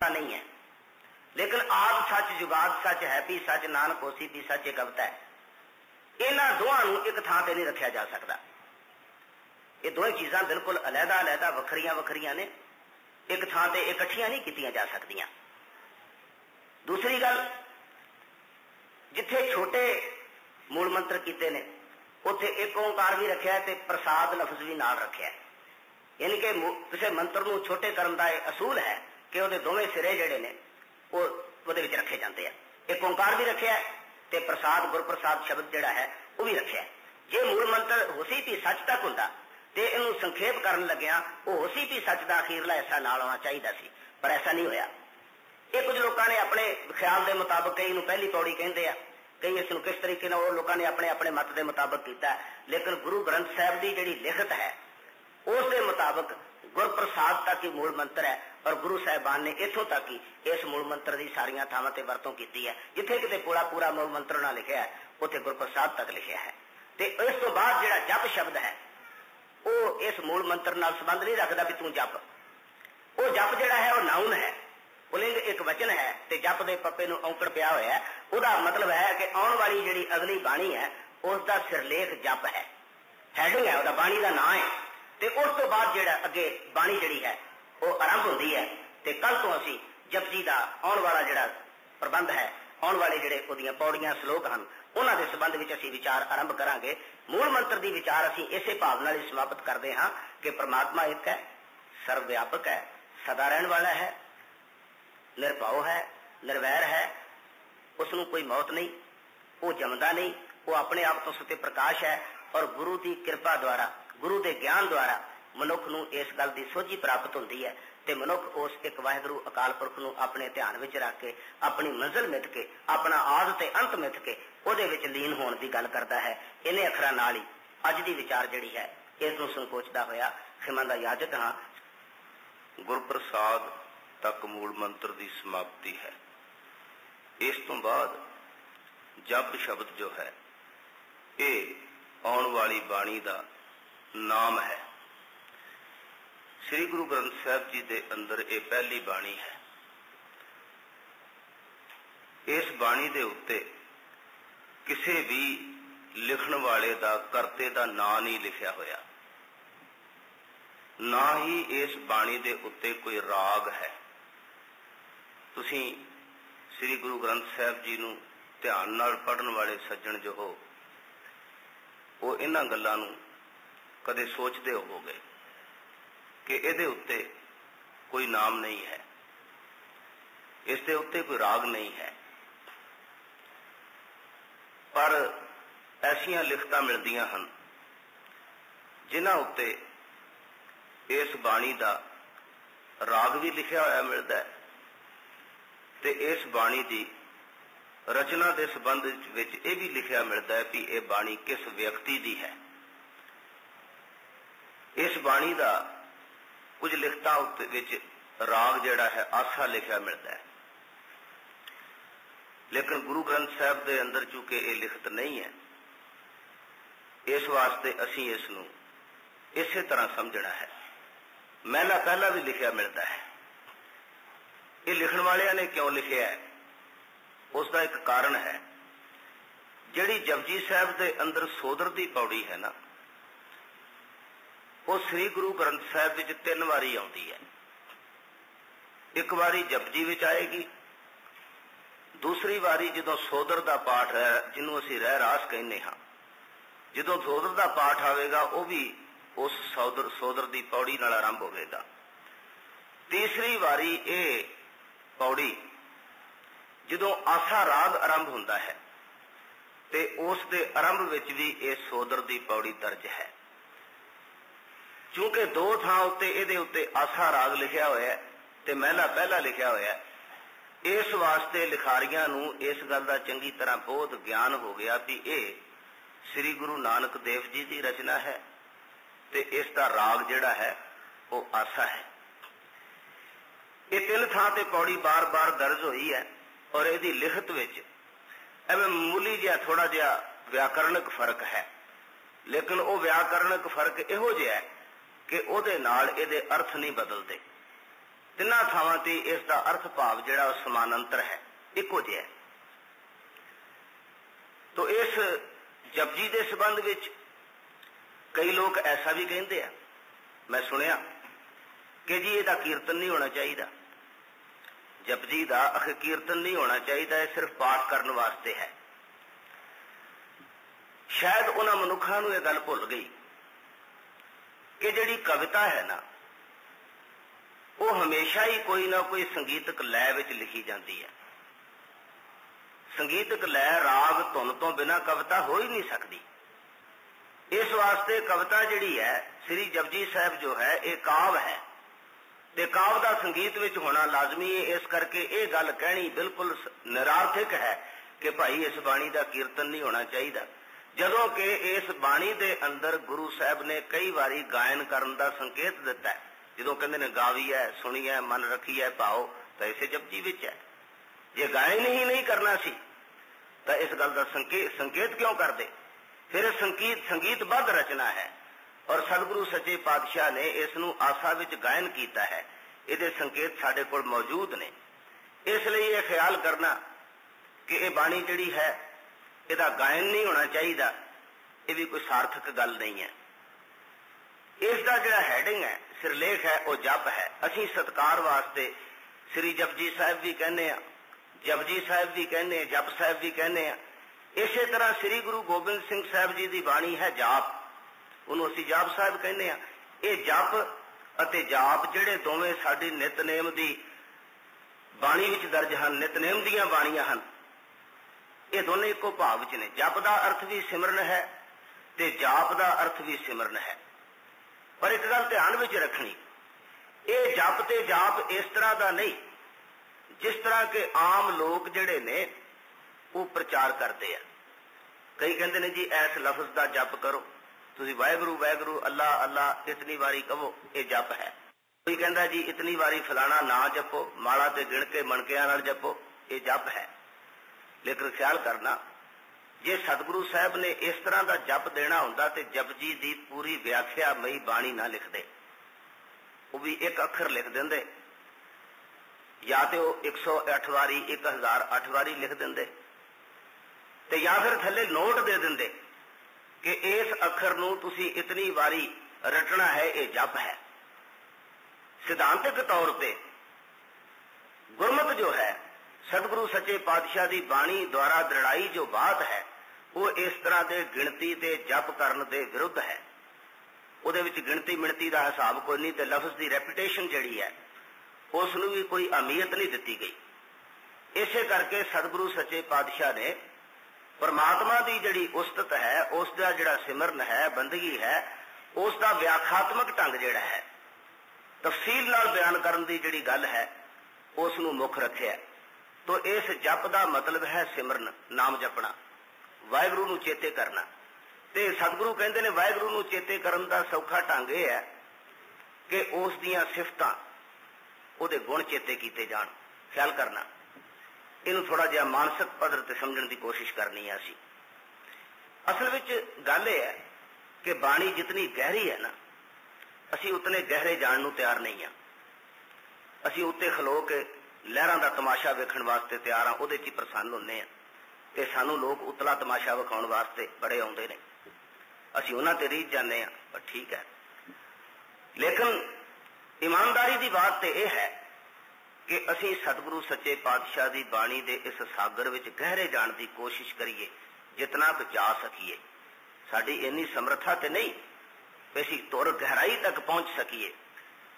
नहीं है लेकिन ਆਦ ਸੱਚ ਜੁਗਾਦ ਸੱਚ ਹੈ ਵੀ ਸੱਚ ਨਾਨਕ ਹੋਸੀ ਵੀ ਸੱਚ ਇੱਕ ਅਵਤਾ ਹੈ ਇਹਨਾਂ ਦੋਹਾਂ ਨੂੰ ਇੱਕ ਥਾਂ ਤੇ ਨਹੀਂ ਰੱਖਿਆ ਜਾ ਸਕਦਾ ਇਹ ਦੋਵੇਂ ਚੀਜ਼ਾਂ ਬਿਲਕੁਲ ਅਲੱਗਾ ਅਲੱਗਾ ਵੱਖਰੀਆਂ ਵੱਖਰੀਆਂ ਨੇ ਇੱਕ ਥਾਂ ਤੇ ਇਕੱਠੀਆਂ ਨਹੀਂ ਕੀਤੀਆਂ ਜਾ ਸਕਦੀਆਂ ਦੂਸਰੀ ਗੱਲ ਜਿੱਥੇ ਛੋਟੇ ਮੂਲ ਮੰਤਰ ਕੀਤੇ ਨੇ ਉੱਥੇ ਇੱਕ ਓੰਕਾਰ ਵੀ ਰੱਖਿਆ ਤੇ ਪ੍ਰਸਾਦ ਲਫ਼ਜ਼ ਵੀ ਨਾਲ ਰੱਖਿਆ ਯਾਨੀ ਕਿ ਕਿਸੇ ਮੰਤਰ ਨੂੰ ਛੋਟੇ ਕਰਨ ਦਾ ਇਹ ਅਸੂਲ ਹੈ ਕਿ ਉਹਦੇ ਦੋਵੇਂ ਸਿਰੇ ਜਿਹੜੇ ਨੇ, ਉਹ ਉਹਦੇ ਵਿੱਚ ਰੱਖੇ ਜਾਂਦੇ ਆ। ਇੱਕ ਓੰਕਾਰ ਵੀ ਰੱਖਿਆ ਤੇ ਪ੍ਰਸਾਦ, ਗੁਰਪ੍ਰਸਾਦ ਸ਼ਬਦ ਜਿਹੜਾ ਹੈ, ਉਹ ਵੀ ਰੱਖਿਆ ਜੇ ਮੂਲ ਮੰਤਰ ਹੋਸੀ ਵੀ ਸੱਚ ਤੱਕ ਹੁੰਦਾ ਤੇ ਇਹਨੂੰ ਸੰਖੇਪ ਕਰਨ ਲੱਗਿਆ, ਉਹ ਹੋਸੀ ਵੀ ਸੱਚ ਦਾ ਅਖੀਰਲਾ ਹਿੱਸਾ ਨਾਲ ਆਉਣਾ ਚਾਹੀਦਾ ਸੀ, ਪਰ ਐਸਾ ਨਹੀਂ ਹੋਇਆ। ਇਹ ਕੁਝ ਲੋਕਾਂ ਨੇ ਆਪਣੇ ਖਿਆਲ ਦੇ ਮੁਤਾਬਕ ਕਈ ਨੂੰ ਪਹਿਲੀ ਪੌੜੀ ਕਹਿੰਦੇ ਆ, ਕਈ ਇਸ ਨੂੰ ਕਿਸ ਤਰੀਕੇ ਨਾਲ ਉਹ ਲੋਕਾਂ ਨੇ ਆਪਣੇ ਆਪਣੇ ਮਤ ਦੇ ਮੁਤਾਬਕ ਕੀਤਾ ਲੇਕਿਨ ਗੁਰੂ ਗ੍ਰੰਥ ਸਾਹਿਬ ਦੀ ਜਿਹੜੀ ਲਿਖਤ ਹੈ, ਉਸ ਦੇ ਮੁਤਾਬਕ ਗੁਰਪ੍ਰਸਾਦ ਤੱਕ ਹੀ ਮੂਲ ਮੰਤਰ ਹੈ ਔਰ ਗੁਰੂ ਸਾਹਿਬਾਨ ਨੇ ਇਥੋਂ ਤੱਕ ਹੀ ਇਸ ਮੂਲ ਮੰਤਰ ਦੀ ਸਾਰੀਆਂ ਥਾਵਾਂ ਤੇ ਵਰਤੋਂ ਕੀਤੀ ਹੈ। ਜਿੱਥੇ ਕਿਤੇ ਪੂਰਾ ਪੂਰਾ ਮੂਲ ਮੰਤਰ ਨਾਲ ਲਿਖਿਆ ਹੈ, ਉੱਥੇ ਗੁਰਪ੍ਰਸਾਦ ਤੱਕ ਲਿਖਿਆ ਹੈ। ਤੇ ਇਸ ਤੋਂ ਬਾਅਦ ਜਿਹੜਾ ਜਪ ਸ਼ਬਦ ਹੈ, ਉਹ ਇਸ ਮੂਲ ਮੰਤਰ ਨਾਲ ਸੰਬੰਧ ਨਹੀਂ ਰੱਖਦਾ ਵੀ ਤੂੰ ਜਪ। ਉਹ ਜਪ ਜਿਹੜਾ ਹੈ, ਉਹ ਨਾਉਨ ਹੈ। ਪੁਲਿੰਗ ਇੱਕ ਵਚਨ ਹੈ ਤੇ ਜਪ ਦੇ ਪੱਪੇ ਨੂੰ ਔਂਕੜ ਪਿਆ ਹੋਇਆ ਹੈ। ਉਹਦਾ ਮਤਲਬ ਹੈ ਕਿ ਆਉਣ ਵਾਲੀ ਜਿਹੜੀ ਅਗਲੀ ਬਾਣੀ ਹੈ ਉਸ ਦਾ ਸਿਰਲੇਖ ਜਪ ਹੈ। ਹੈਡਿੰਗ ਹੈ, ਉਹਦਾ ਬਾਣੀ ਦਾ ਨਾਮ ਹੈ। ਤੇ ਉਸ ਤੋਂ ਬਾਅਦ ਜਿਹੜਾ ਅੱਗੇ ਬਾਣੀ ਜਿਹੜੀ ਹੈ ਉਹ ਆਰੰਭ ਹੁੰਦੀ ਹੈ। ਤੇ ਕੱਲ ਤੋਂ ਅਸੀਂ ਜਪਜੀ ਦਾ ਆਉਣ ਵਾਲਾ ਜਿਹੜਾ ਪ੍ਰਬੰਧ ਹੈ, ਆਉਣ ਵਾਲੇ ਜਿਹੜੇ ਉਹਦੀਆਂ ਪੌੜੀਆਂ, ਸ਼ਲੋਕ ਹਨ, ਉਹਨਾਂ ਦੇ ਸੰਬੰਧ ਵਿੱਚ ਅਸੀਂ ਵਿਚਾਰ ਆਰੰਭ ਕਰਾਂਗੇ। ਮੂਲ ਮੰਤਰ ਦੀ ਵਿਚਾਰ ਅਸੀਂ ਇਸੇ ਭਾਵ ਨਾਲ ਹੀ ਸਮਾਪਤ ਕਰਦੇ ਹਾਂ ਕਿ ਪ੍ਰਮਾਤਮਾ ਇੱਕ ਹੈ ਸਰਵ ਵਿਆਪਕ ਹੈ, ਸਦਾ ਰਹਿਣ ਵਾਲਾ ਹੈ, ਨਿਰਭਉ ਹੈ, ਨਿਰਵੈਰ ਹੈ ਉਸ ਨੂੰ ਕੋਈ ਮੌਤ ਨਹੀਂ, ਉਹ ਜਮਦਾ ਨਹੀਂ, ਉਹ ਆਪਣੇ ਆਪ ਤੋਂ ਸੁਤੇ ਪ੍ਰਕਾਸ਼ ਹੈ ਔਰ ਗੁਰੂ ਦੀ ਕਿਰਪਾ ਦੁਆਰਾ, ਗੁਰੂ ਦੇ ਗਿਆਨ ਦੁਆਰਾ ਮਨੁੱਖ ਨੂੰ ਇਸ ਗੱਲ ਦੀ ਸੋਝੀ ਪ੍ਰਾਪਤ ਹੁੰਦੀ ਹੈ ਤੇ ਮਨੁੱਖ ਉਸ ਇੱਕ ਵਾਹਿਗੁਰੂ, ਅਕਾਲ ਪੁਰਖ ਨੂੰ ਆਪਣੇ ਧਿਆਨ ਵਿੱਚ ਰੱਖ ਕੇ, ਆਪਣੀ ਮੰਜ਼ਲ ਮਿੱਥ ਕੇ, ਆਪਣਾ ਆਦ ਤੇ ਅੰਤ ਮਿੱਥ ਕੇ, ਉਹਦੇ ਵਿੱਚ ਲੀਨ ਹੋਣ ਦੀ ਗੱਲ ਕਰਦਾ ਹੈ। ਇਹਨੇ ਅੱਖਰਾਂ ਨਾਲ ਹੀ ਅੱਜ ਦੀ ਵਿਚਾਰ ਜਿਹੜੀ ਹੈ, ਇਸ ਨੂੰ ਸੰਕੋਚਦਾ ਹੋਇਆ ਖਿਮਾ ਦਾ ਯਾਜਕ ਹਾਂ। ਗੁਰਪ੍ਰਸਾਦ ਤੱਕ ਮੂਲ ਮੰਤਰ ਦੀ ਸਮਾਪਤੀ ਹੈ। ਇਸ ਤੋਂ ਬਾਅਦ ਜਪ ਸ਼ਬਦ ਜੋ ਹੈ, ਇਹ ਆਉਣ ਵਾਲੀ ਬਾਣੀ ਦਾ ਨਾਮ ਹੈ। ਸ੍ਰੀ ਗੁਰੂ ਗ੍ਰੰਥ ਸਾਹਿਬ ਜੀ ਦੇ ਅੰਦਰ ਇਹ ਪਹਿਲੀ ਬਾਣੀ ਹੈ। ਇਸ ਬਾਣੀ ਦੇ ਉੱਤੇ ਕਿਸੇ ਵੀ ਲਿਖਣ ਵਾਲੇ ਦਾ ਕਰਤੇ ਦਾ ਨਾਂ ਨਹੀਂ ਲਿਖਿਆ ਹੋਇਆ। ਨਾ ਹੀ ਇਸ ਬਾਣੀ ਦੇ ਉੱਤੇ ਕੋਈ ਰਾਗ ਹੈ। ਤੁਸੀਂ ਸ੍ਰੀ ਗੁਰੂ ਗ੍ਰੰਥ ਸਾਹਿਬ ਜੀ ਨੂੰ ਧਿਆਨ ਨਾਲ ਪੜਨ ਵਾਲੇ ਸੱਜਣ ਜੋ ਹੋ, ਉਹ ਇਹਨਾਂ ਗੱਲਾਂ ਨੂੰ ਕਦੇ ਸੋਚਦੇ ਹੋਵੋਗੇ। ਕਿ ਇਹਦੇ ਉੱਤੇ ਕੋਈ ਨਾਮ ਨਹੀਂ ਹੈ। ਇਸ ਦੇ ਉੱਤੇ ਕੋਈ ਰਾਗ ਨਹੀਂ ਹੈ। ਪਰ ਐਸੀਆਂ ਲਿਖਤਾਂ ਮਿਲਦੀਆਂ ਹਨ, ਜਿਨ੍ਹਾਂ ਉੱਤੇ ਇਸ ਬਾਣੀ ਦਾ ਰਾਗ ਵੀ ਲਿਖਿਆ ਹੋਇਆ ਮਿਲਦਾ ਹੈ ਤੇ ਇਸ ਬਾਣੀ ਦੀ ਰਚਨਾ ਦੇ ਸੰਬੰਧ ਵਿੱਚ ਇਹ ਵੀ ਲਿਖਿਆ ਮਿਲਦਾ ਹੈ ਕਿ ਇਹ ਬਾਣੀ ਕਿਸ ਵਿਅਕਤੀ ਦੀ ਹੈ। ਇਸ ਬਾਣੀ ਦਾ ਕੁਝ ਉੱਤੇ ਵਿੱਚ ਰਾਗ ਜਿਹੜਾ ਹੈ ਆਸਾ ਲਿਖਿਆ ਮਿਲਦਾ ਹੈ। ਲੇਕਿਨ ਗੁਰੂ ਗ੍ਰੰਥ ਸਾਹਿਬ ਦੇ ਅੰਦਰ ਚੁੱਕੇ ਇਹ ਲਿਖਤ ਨਹੀਂ ਹੈ, ਇਸ ਵਾਸਤੇ ਅਸੀਂ ਇਸ ਨੂੰ ਇਸੇ ਤਰ੍ਹਾਂ ਸਮਝਣਾ ਹੈ। ਮਹਿਲਾ ਪਹਿਲਾਂ ਵੀ ਲਿਖਿਆ ਮਿਲਦਾ ਹੈ। ਇਹ ਲਿਖਣ ਵਾਲਿਆਂ ਨੇ ਕਿਉਂ ਲਿਖਿਆ ਹੈ? ਉਸ ਦਾ ਇੱਕ ਕਾਰਨ ਹੈ, ਜਿਹੜੀ ਜਪਜੀ ਸਾਹਿਬ ਦੇ ਅੰਦਰ ਸੋਦਰ ਦੀ ਪੌੜੀ ਹੈ ਨਾ ਉਹ ਸ੍ਰੀ ਗੁਰੂ ਗ੍ਰੰਥ ਸਾਹਿਬ ਵਿੱਚ ਤਿੰਨ ਵਾਰੀ ਆਉਂਦੀ ਹੈ। ਇੱਕ ਵਾਰੀ ਜਪਜੀ ਵਿੱਚ ਆਏਗੀ, ਦੂਸਰੀ ਵਾਰੀ ਜਦੋਂ ਸੋਦਰ ਦਾ ਪਾਠ ਹੈ, ਜਿਹਨੂੰ ਅਸੀਂ ਰਹਿ ਰਾਸ ਕਹਿੰਦੇ ਹਾਂ, ਜਦੋਂ ਸੋਦਰ ਦਾ ਪਾਠ ਆਵੇਗਾ, ਉਹ ਵੀ ਉਸ ਸੋਦਰ ਸੋਦਰ ਦੀ ਪੌੜੀ ਨਾਲ ਆਰੰਭ ਹੋਵੇਗਾ। ਤੀਸਰੀ ਵਾਰੀ ਇਹ ਪੌੜੀ ਜਦੋਂ ਆਸਾ ਰਾਗ ਆਰੰਭ ਹੁੰਦਾ ਹੈ, ਤੇ ਉਸ ਦੇ ਆਰੰਭ ਵਿੱਚ ਵੀ ਇਹ ਸੋਦਰ ਦੀ ਪੌੜੀ ਦਰਜ ਹੈ। ਕਿਉਂਕਿ ਦੋ ਥਾਂ ਉੱਤੇ ਇਹਦੇ ਉੱਤੇ ਆਸਾ ਰਾਗ ਲਿਖਿਆ ਹੋਇਆ ਹੈ ਤੇ ਮਹਿਲਾ ਪਹਿਲਾ ਲਿਖਿਆ ਹੋਇਆ ਹੈ। ਇਸ ਵਾਸਤੇ ਲਿਖਾਰੀਆਂ ਨੂੰ ਇਸ ਗੱਲ ਦਾ ਚੰਗੀ ਤਰ੍ਹਾਂ ਬਹੁਤ ਗਿਆਨ ਹੋ ਗਿਆ ਵੀ ਇਹ ਸ੍ਰੀ ਗੁਰੂ ਨਾਨਕ ਦੇਵ ਜੀ ਦੀ ਰਚਨਾ ਹੈ ਤੇ ਇਸ ਦਾ ਰਾਗ ਜਿਹੜਾ ਹੈ ਉਹ ਆਸਾ ਹੈ। ਇਹ ਤਿੰਨ ਥਾਂ ਤੇ ਪੌੜੀ ਬਾਰ-ਬਾਰ ਦਰਜ ਹੋਈ ਹੈ ਔਰ ਇਹਦੀ ਲਿਖਤ ਵਿੱਚ ਐਵੇਂ ਮੂਲੀ ਜਿਹਾ ਥੋੜਾ ਜਿਹਾ ਵਿਆਕਰਣਿਕ ਫ਼ਰਕ ਹੈ। ਲੇਕਿਨ ਉਹ ਵਿਆਕਰਣਿਕ ਫ਼ਰਕ ਇਹੋ ਜਿਹਾ ਹੈ ਕਿ ਉਹਦੇ ਨਾਲ ਇਹਦੇ ਅਰਥ ਨਹੀਂ ਬਦਲਦੇ। ਤਿੰਨਾਂ ਥਾਵਾਂ ਤੇ ਇਸ ਦਾ ਅਰਥ ਭਾਵ ਜਿਹੜਾ ਉਹ ਸਮਾਨਾਂਤਰ ਹੈ, ਇੱਕੋ ਜਿਹਾ ਹੈ। ਤੋ ਇਸ ਜਪਜੀ ਦੇ ਸੰਬੰਧ ਵਿੱਚ ਕਈ ਲੋਕ ਐਸਾ ਵੀ ਕਹਿੰਦੇ ਆ, ਮੈਂ ਸੁਣਿਆ ਕਿ ਜੀ ਇਹਦਾ ਕੀਰਤਨ ਨਹੀਂ ਹੋਣਾ ਚਾਹੀਦਾ। ਜਪਜੀ ਦਾ ਅਖ ਕੀਰਤਨ ਨਹੀਂ ਹੋਣਾ ਚਾਹੀਦਾ, ਇਹ ਸਿਰਫ ਪਾਠ ਕਰਨ ਵਾਸਤੇ ਹੈ। ਸ਼ਾਇਦ ਉਹਨਾਂ ਮਨੁੱਖਾਂ ਨੂੰ ਇਹ ਗੱਲ ਭੁੱਲ ਗਈ। ਕਿ ਜਿਹੜੀ ਕਵਿਤਾ ਹੈ ਨਾ, ਉਹ ਹਮੇਸ਼ਾ ਹੀ ਕੋਈ ਨਾ ਕੋਈ ਸੰਗੀਤਕ ਲੈ ਵਿੱਚ ਲਿਖੀ ਜਾਂਦੀ ਹੈ। ਸੰਗੀਤਕ ਲੈ ਰਾਗ ਧੁਨ ਤੋਂ ਬਿਨਾ ਕਵਿਤਾ ਹੋ ਹੀ ਨਹੀਂ ਸਕਦੀ। ਇਸ ਵਾਸਤੇ ਕਵਿਤਾ ਜਿਹੜੀ ਹੈ, ਸ੍ਰੀ ਜਪਜੀ ਸਾਹਿਬ ਜੋ ਹੈ, ਇਹ ਕਾਵ ਹੈ। ਤੇ ਕਾਵ ਦਾ ਸੰਗੀਤ ਵਿੱਚ ਹੋਣਾ ਲਾਜ਼ਮੀ ਹੈ, ਇਸ ਕਰਕੇ ਇਹ ਗੱਲ ਕਹਿਣੀ ਬਿਲਕੁਲ ਨਿਰਾਰਥਕ ਹੈ ਕਿ ਭਾਈ ਇਸ ਬਾਣੀ ਦਾ ਕੀਰਤਨ ਨਹੀਂ ਹੋਣਾ ਚਾਹੀਦਾ। ਜਦੋਂ ਕਿ ਇਸ ਬਾਣੀ ਦੇ ਅੰਦਰ ਗੁਰੂ ਸਾਹਿਬ ਨੇ ਕਈ ਵਾਰੀ ਗਾਇਨ ਕਰਨ ਦਾ ਸੰਕੇਤ ਦਿੱਤਾ ਹੈ। ਜਦੋਂ ਕਹਿੰਦੇ ਨੇ ਗਾਵੀ ਹੈ ਸੁਣੀ ਮਨ ਰੱਖੀ ਹੈ ਤਾਂ ਇਸੇ ਜਪਜੀ ਵਿੱਚ ਹੈ। ਜੇ ਗਾਇਨ ਹੀ ਨਹੀਂ ਕਰਨਾ ਸੀ, ਤਾਂ ਇਸ ਗੱਲ ਦਾ ਸੰਕੇਤ ਸੰਕੇਤ ਕਿਉਂ ਕਰਦੇ? ਫਿਰ ਇਹ ਸੰਗੀਤ ਸੰਗੀਤਬੱਧ ਰਚਨਾ ਹੈ ਔਰ ਸਤਿਗੁਰੂ ਸੱਚੇ ਪਾਤਸ਼ਾਹ ਨੇ ਇਸ ਨੂੰ ਆਸਾ ਵਿੱਚ ਗਾਇਨ ਕੀਤਾ ਹੈ। ਇਹਦੇ ਸੰਕੇਤ ਸਾਡੇ ਕੋਲ ਮੌਜੂਦ ਨੇ। ਇਸ ਲਈ ਇਹ ਖਿਆਲ ਕਰਨਾ ਕਿ ਇਹ ਬਾਣੀ ਜਿਹੜੀ ਹੈ ਇਹਦਾ ਗਾਇਨ ਨਹੀਂ ਹੋਣਾ ਚਾਹੀਦਾ। ਇਹ ਵੀ ਕੋਈ ਸਾਰਥਕ ਗੱਲ ਨਹੀਂ ਹੈ। ਇਸ ਦਾ ਜਿਹੜਾ ਹੈਡਿੰਗ ਹੈ, ਸਿਰਲੇਖ ਹੈ, ਉਹ ਜਪ ਹੈ। ਅਸੀਂ ਸਤਕਾਰ ਵਾਸਤੇ ਸ੍ਰੀ ਜਪਜੀ ਸਾਹਿਬ ਵੀ ਕਹਿੰਦੇ ਆ ਜਪਜੀ ਸਾਹਿਬ ਵੀ ਕਹਿੰਦੇ ਆ ਜਪ ਸਾਹਿਬ ਵੀ ਕਹਿੰਦੇ ਆ ਇਸੇ ਤਰ੍ਹਾਂ ਸ੍ਰੀ ਗੁਰੂ ਗੋਬਿੰਦ ਸਿੰਘ ਸਾਹਿਬ ਜੀ ਦੀ ਬਾਣੀ ਹੈ ਜਾਪ। ਉਹਨੂੰ ਅਸੀਂ ਜਾਪ ਸਾਹਿਬ ਕਹਿੰਦੇ ਆ ਇਹ ਜਪ ਅਤੇ ਜਾਪ ਜਿਹੜੇ ਦੋਵੇਂ ਸਾਡੀ ਨਿਤਨੇਮ ਦੀ ਬਾਣੀ ਵਿੱਚ ਦਰਜ ਹਨ, ਨਿਤਨੇਮ ਦੀਆਂ ਬਾਣੀਆਂ ਹਨ। ਇਹ ਦੋਨੇ ਇੱਕੋ ਭਾਵ ਵਿੱਚ ਨੇ। ਜਪ ਦਾ ਅਰਥ ਵੀ ਸਿਮਰਨ ਹੈ ਤੇ ਜਾਪ ਦਾ ਅਰਥ ਵੀ ਸਿਮਰਨ ਹੈ। ਪਰ ਇੱਕ ਗੱਲ ਧਿਆਨ ਵਿੱਚ ਰੱਖਣੀ, ਇਹ ਜਪ ਤੇ ਜਾਪ ਇਸ ਤਰ੍ਹਾਂ ਦਾ ਨਹੀਂ, ਜਿਸ ਤਰ੍ਹਾਂ ਕਿ ਆਮ ਲੋਕ ਜਿਹੜੇ ਨੇ, ਉਹ ਪ੍ਰਚਾਰ ਕਰਦੇ ਆ। ਕਈ ਕਹਿੰਦੇ ਨੇ ਜੀ, ਐਸ ਲਫ਼ਜ਼ ਦਾ ਜਪ ਕਰੋ, ਤੁਸੀਂ ਵਾਹਿਗੁਰੂ ਵਾਹਿਗੁਰੂ ਅੱਲਾ ਅੱਲਾ ਇਤਨੀ ਵਾਰੀ ਕਹੋ, ਇਹ ਜਪ ਹੈ। ਕੋਈ ਕਹਿੰਦਾ ਜੀ, ਇਤਨੀ ਵਾਰੀ ਫਲਾਣਾ ਨਾ ਜਪੋ, ਮਾਲਾ ਤੇ ਗਿਣ ਕੇ ਮਣਕਿਆਂ ਨਾਲ ਜਪੋ, ਇਹ ਜਪ ਹੈ। ਲੇਕਿਨ ਖਿਆਲ ਕਰਨਾ, ਜੇ ਸਤਿਗੁਰੂ ਸਾਹਿਬ ਨੇ ਇਸ ਤਰ੍ਹਾਂ ਦਾ ਜਪ ਦੇਣਾ ਹੁੰਦਾ ਤੇ ਜਪਜੀ ਦੀ ਪੂਰੀ ਵਿਆਖਿਆ ਮਈ ਬਾਣੀ ਨਾ ਲਿਖਦੇ। ਉਹ ਵੀ ਇੱਕ ਅੱਖਰ ਲਿਖ ਦਿੰਦੇ। ਜਾਂ ਤੇ ਉਹ 108 ਵਾਰੀ 1008 ਵਾਰੀ ਲਿਖ ਦਿੰਦੇ। ਤੇ ਜਾਂ ਫਿਰ ਥੱਲੇ ਨੋਟ ਦੇ ਦਿੰਦੇ ਕਿ ਇਸ ਅੱਖਰ ਨੂੰ ਤੁਸੀਂ ਇਤਨੀ ਵਾਰੀ ਰਟਣਾ ਹੈ, ਇਹ ਜਪ ਹੈ। ਸਿਧਾਂਤਕ ਤੌਰ ਤੇ ਗੁਰਮਤ ਜੋ ਹੈ ਸਤਿਗੁਰੂ ਸੱਚੇ ਪਾਤਸ਼ਾਹ ਦੀ ਬਾਣੀ ਦੁਆਰਾ ਦ੍ਰਿੜਾਈ ਜੋ ਬਾਤ ਹੈ, ਉਹ ਇਸ ਤਰ੍ਹਾਂ ਦੇ ਗਿਣਤੀ ਤੇ ਜਪ ਕਰਨ ਦੇ ਵਿਰੁੱਧ ਹੈ। ਉਹਦੇ ਵਿੱਚ ਗਿਣਤੀ ਮਿਣਤੀ ਦਾ ਹਿਸਾਬ ਕੋਈ ਨਹੀਂ ਤੇ ਲਫ਼ਜ਼ ਦੀ ਰੈਪੂਟੇਸ਼ਨ ਜਿਹੜੀ ਹੈ ਉਸ ਨੂੰ ਵੀ ਕੋਈ ਅਮੀਅਤ ਨਹੀਂ ਦਿੱਤੀ ਗਈ। ਇਸੇ ਕਰਕੇ ਸਤਿਗੁਰੂ ਸੱਚੇ ਪਾਤਸ਼ਾਹ ਨੇ ਪਰਮਾਤਮਾ ਦੀ ਜਿਹੜੀ ਉਸਤਤ ਹੈ, ਉਸ ਦਾ ਜਿਹੜਾ ਸਿਮਰਨ ਹੈ, ਬੰਦਗੀ ਹੈ, ਉਸ ਦਾ ਵਿਆਖਿਆਤਮਕ ਢੰਗ ਜਿਹੜਾ ਹੈ, ਤਫਸੀਲ ਨਾਲ ਬਿਆਨ ਕਰਨ ਦੀ ਜਿਹੜੀ ਗੱਲ ਹੈ ਉਸ ਨੂੰ ਮੁੱਖ ਰੱਖਿਆ। ਤੋ ਇਸ ਜਪ ਦਾ ਮਤਲਬ ਹੈ ਸਿਮਰਨ, ਨਾਮ ਜਪਣਾ। ਵਾਹਿਗੁਰੂ ਨੂੰ ਚੇਤੇ ਕਰਨਾ। ਤੇ ਸਤਿਗੁਰੂ ਕਹਿੰਦੇ ਨੇ, ਵਾਹਿਗੁਰੂ ਨੂੰ ਚੇਤੇ ਕਰਨ ਦਾ ਸੌਖਾ ਢੰਗ ਇਹ ਹੈ ਕਿ ਉਸ ਦੀਆਂ ਸਿਫਤਾਂ ਉਹਦੇ ਗੁਣ ਚੇਤੇ ਕੀਤੇ ਜਾਣ। ਖਿਆਲ ਕਰਨਾ। ਇਹਨੂੰ ਥੋੜਾ ਜਿਹਾ ਮਾਨਸਿਕ ਪੱਧਰ ਤੇ ਸਮਝਣ ਦੀ ਕੋਸ਼ਿਸ਼ ਕਰਨੀ ਹੈ ਅਸੀਂ। ਅਸਲ ਵਿੱਚ ਗੱਲ ਇਹ ਹੈ ਕਿ ਬਾਣੀ ਜਿਤਨੀ ਗਹਿਰੀ ਹੈ ਨਾ, ਅਸੀਂ ਉਤਨੇ ਗਹਿਰੇ ਜਾਣ ਨੂੰ ਤਿਆਰ ਨਹੀਂ ਆ। ਅਸੀਂ ਉੱਤੇ ਖਲੋ ਕੇ ਲਹਿਰਾਂ ਦਾ ਤਮਾਸ਼ਾ ਵੇਖਣ ਵਾਸਤੇ ਤਿਆਰ ਆ, ਉਹਦੇ 'ਚ ਹੀ ਪ੍ਰਸੰਨ ਹੁੰਨੇ ਆ। ਤੇ ਸਾਨੂੰ ਲੋਕ ਉਤਲਾ ਤਮਾਸ਼ਾ ਵਿਖਾਉਣ ਵਾਸਤੇ ਬੜੇ ਆਉਂਦੇ ਨੇ। ਅਸੀਂ ਉਹਨਾਂ ਤੇ ਰੀਝ ਜਾਂਦੇ ਆ, ਪਰ ਠੀਕ ਹੈ। ਲੇਕਿਨ ਇਮਾਨਦਾਰੀ ਦੀ ਬਾਤ ਤੇ ਇਹ ਹੈ ਕਿ ਅਸੀਂ ਸਤਿਗੁਰੂ ਸੱਚੇ ਪਾਤਸ਼ਾਹ ਦੀ ਬਾਣੀ ਦੇ ਇਸ ਸਾਗਰ ਵਿੱਚ ਗਹਿਰੇ ਜਾਣ ਦੀ ਕੋਸ਼ਿਸ਼ ਕਰੀਏ, ਜਿਤਨਾ ਕੁ ਜਾ ਸਕੀਏ। ਸਾਡੀ ਇੰਨੀ ਸਮਰੱਥਾ ਤੇ ਨਹੀਂ ਕਿ ਅਸੀਂ ਤੁਰ ਗਹਿਰਾਈ ਤੱਕ ਪਹੁੰਚ ਸਕੀਏ।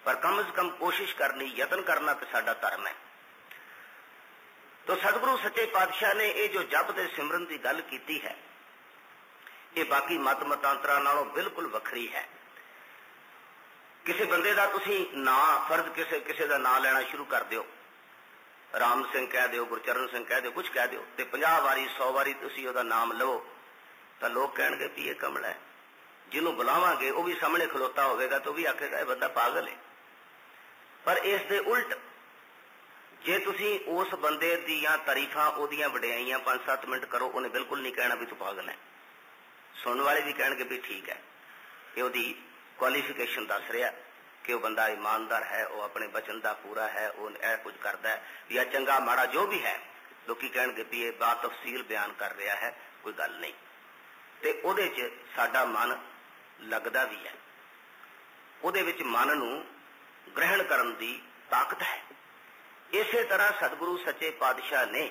ਪਰ ਕਮ ਸੇ ਕਮ ਕੋਸ਼ਿਸ਼ ਕਰਨੀ, ਯਤਨ ਕਰਨਾ ਤੇ ਸਾਡਾ ਧਰਮ ਹੈ। ਤੋ ਸਤਿਗੁਰੂ ਸੱਚੇ ਪਾਤਸ਼ਾਹ ਨੇ ਇਹ ਜੋ ਜਪ ਤੇ ਸਿਮਰਨ ਦੀ ਗੱਲ ਕੀਤੀ ਹੈ, ਇਹ ਬਾਕੀ ਮਤ ਮਤਾਂਤਰਾਂ ਨਾਲੋਂ ਬਿਲਕੁਲ ਵੱਖਰੀ ਹੈ। ਕਿਸੇ ਬੰਦੇ ਦਾ ਤੁਸੀਂ ਨਾਂ ਫਰਜ਼ ਕਿਸੇ ਕਿਸੇ ਦਾ ਨਾਂ ਲੈਣਾ ਸ਼ੁਰੂ ਕਰ ਦਿਓ। ਰਾਮ ਸਿੰਘ ਕਹਿ ਦਿਓ, ਗੁਰਚਰਨ ਸਿੰਘ ਕਹਿ ਦਿਓ ਕੁਝ ਕਹਿ ਦਿਓ ਤੇ 50 ਵਾਰੀ 100 ਵਾਰੀ ਤੁਸੀਂ ਉਹਦਾ ਨਾਮ ਲਵੋ, ਤਾਂ ਲੋਕ ਕਹਿਣਗੇ ਵੀ ਇਹ ਕਮਲਾ ਹੈ। ਜਿਹਨੂੰ ਬੁਲਾਵਾਂਗੇ, ਉਹ ਵੀ ਸਾਹਮਣੇ ਖਲੋਤਾ ਹੋਵੇਗਾ ਤਾਂ ਉਹ ਵੀ ਆਖੇਗਾ, ਇਹ ਬੰਦਾ ਪਾਗਲ ਹੈ। ਪਰ ਇਸ ਦੇ ਉਲਟ ਜੇ ਤੁਸੀਂ ਉਸ ਬੰਦੇ ਦੀਆਂ ਤਾਰੀਫਾਂ, ਉਹਦੀਆਂ ਵਡਿਆਈਆਂ 5-7 ਮਿੰਟ ਕਰੋ, ਉਹਨੇ ਬਿਲਕੁਲ ਨਹੀਂ ਕਹਿਣਾ ਵੀ ਤੂੰ ਪਾਗਲ ਹੈ। ਸੁਣਨ ਵਾਲੇ ਵੀ ਕਹਿਣਗੇ ਵੀ ਠੀਕ ਹੈ। ਇਹ ਉਹਦੀ ਕੁਆਲੀਫਿਕੇਸ਼ਨ ਦੱਸ ਰਿਹਾ ਕਿ ਉਹ ਬੰਦਾ ਇਮਾਨਦਾਰ ਹੈ, ਉਹ ਆਪਣੇ ਬਚਨ ਦਾ ਪੂਰਾ ਹੈ, ਉਹ ਇਹ ਕੁਝ ਕਰਦਾ ਹੈ, ਜਾਂ ਚੰਗਾ ਮਾੜਾ ਜੋ ਵੀ ਹੈ, ਲੋਕੀ ਕਹਿਣਗੇ ਵੀ ਇਹ ਬਾਤ ਤਫਸੀਲ ਬਿਆਨ ਕਰ ਰਿਹਾ ਹੈ, ਕੋਈ ਗੱਲ ਨਹੀਂ। ਤੇ ਉਹਦੇ 'ਚ ਸਾਡਾ ਮਨ ਲੱਗਦਾ ਵੀ ਹੈ। ਉਹਦੇ ਵਿੱਚ ਮਨ ਨੂੰ ਗ੍ਰਹਿਣ ਕਰਨ ਦੀ ਤਾਕਤ ਹੈ। ਇਸੇ ਤਰ੍ਹਾਂ ਸਤਿਗੁਰੂ ਸੱਚੇ ਪਾਤਸ਼ਾਹ ਨੇ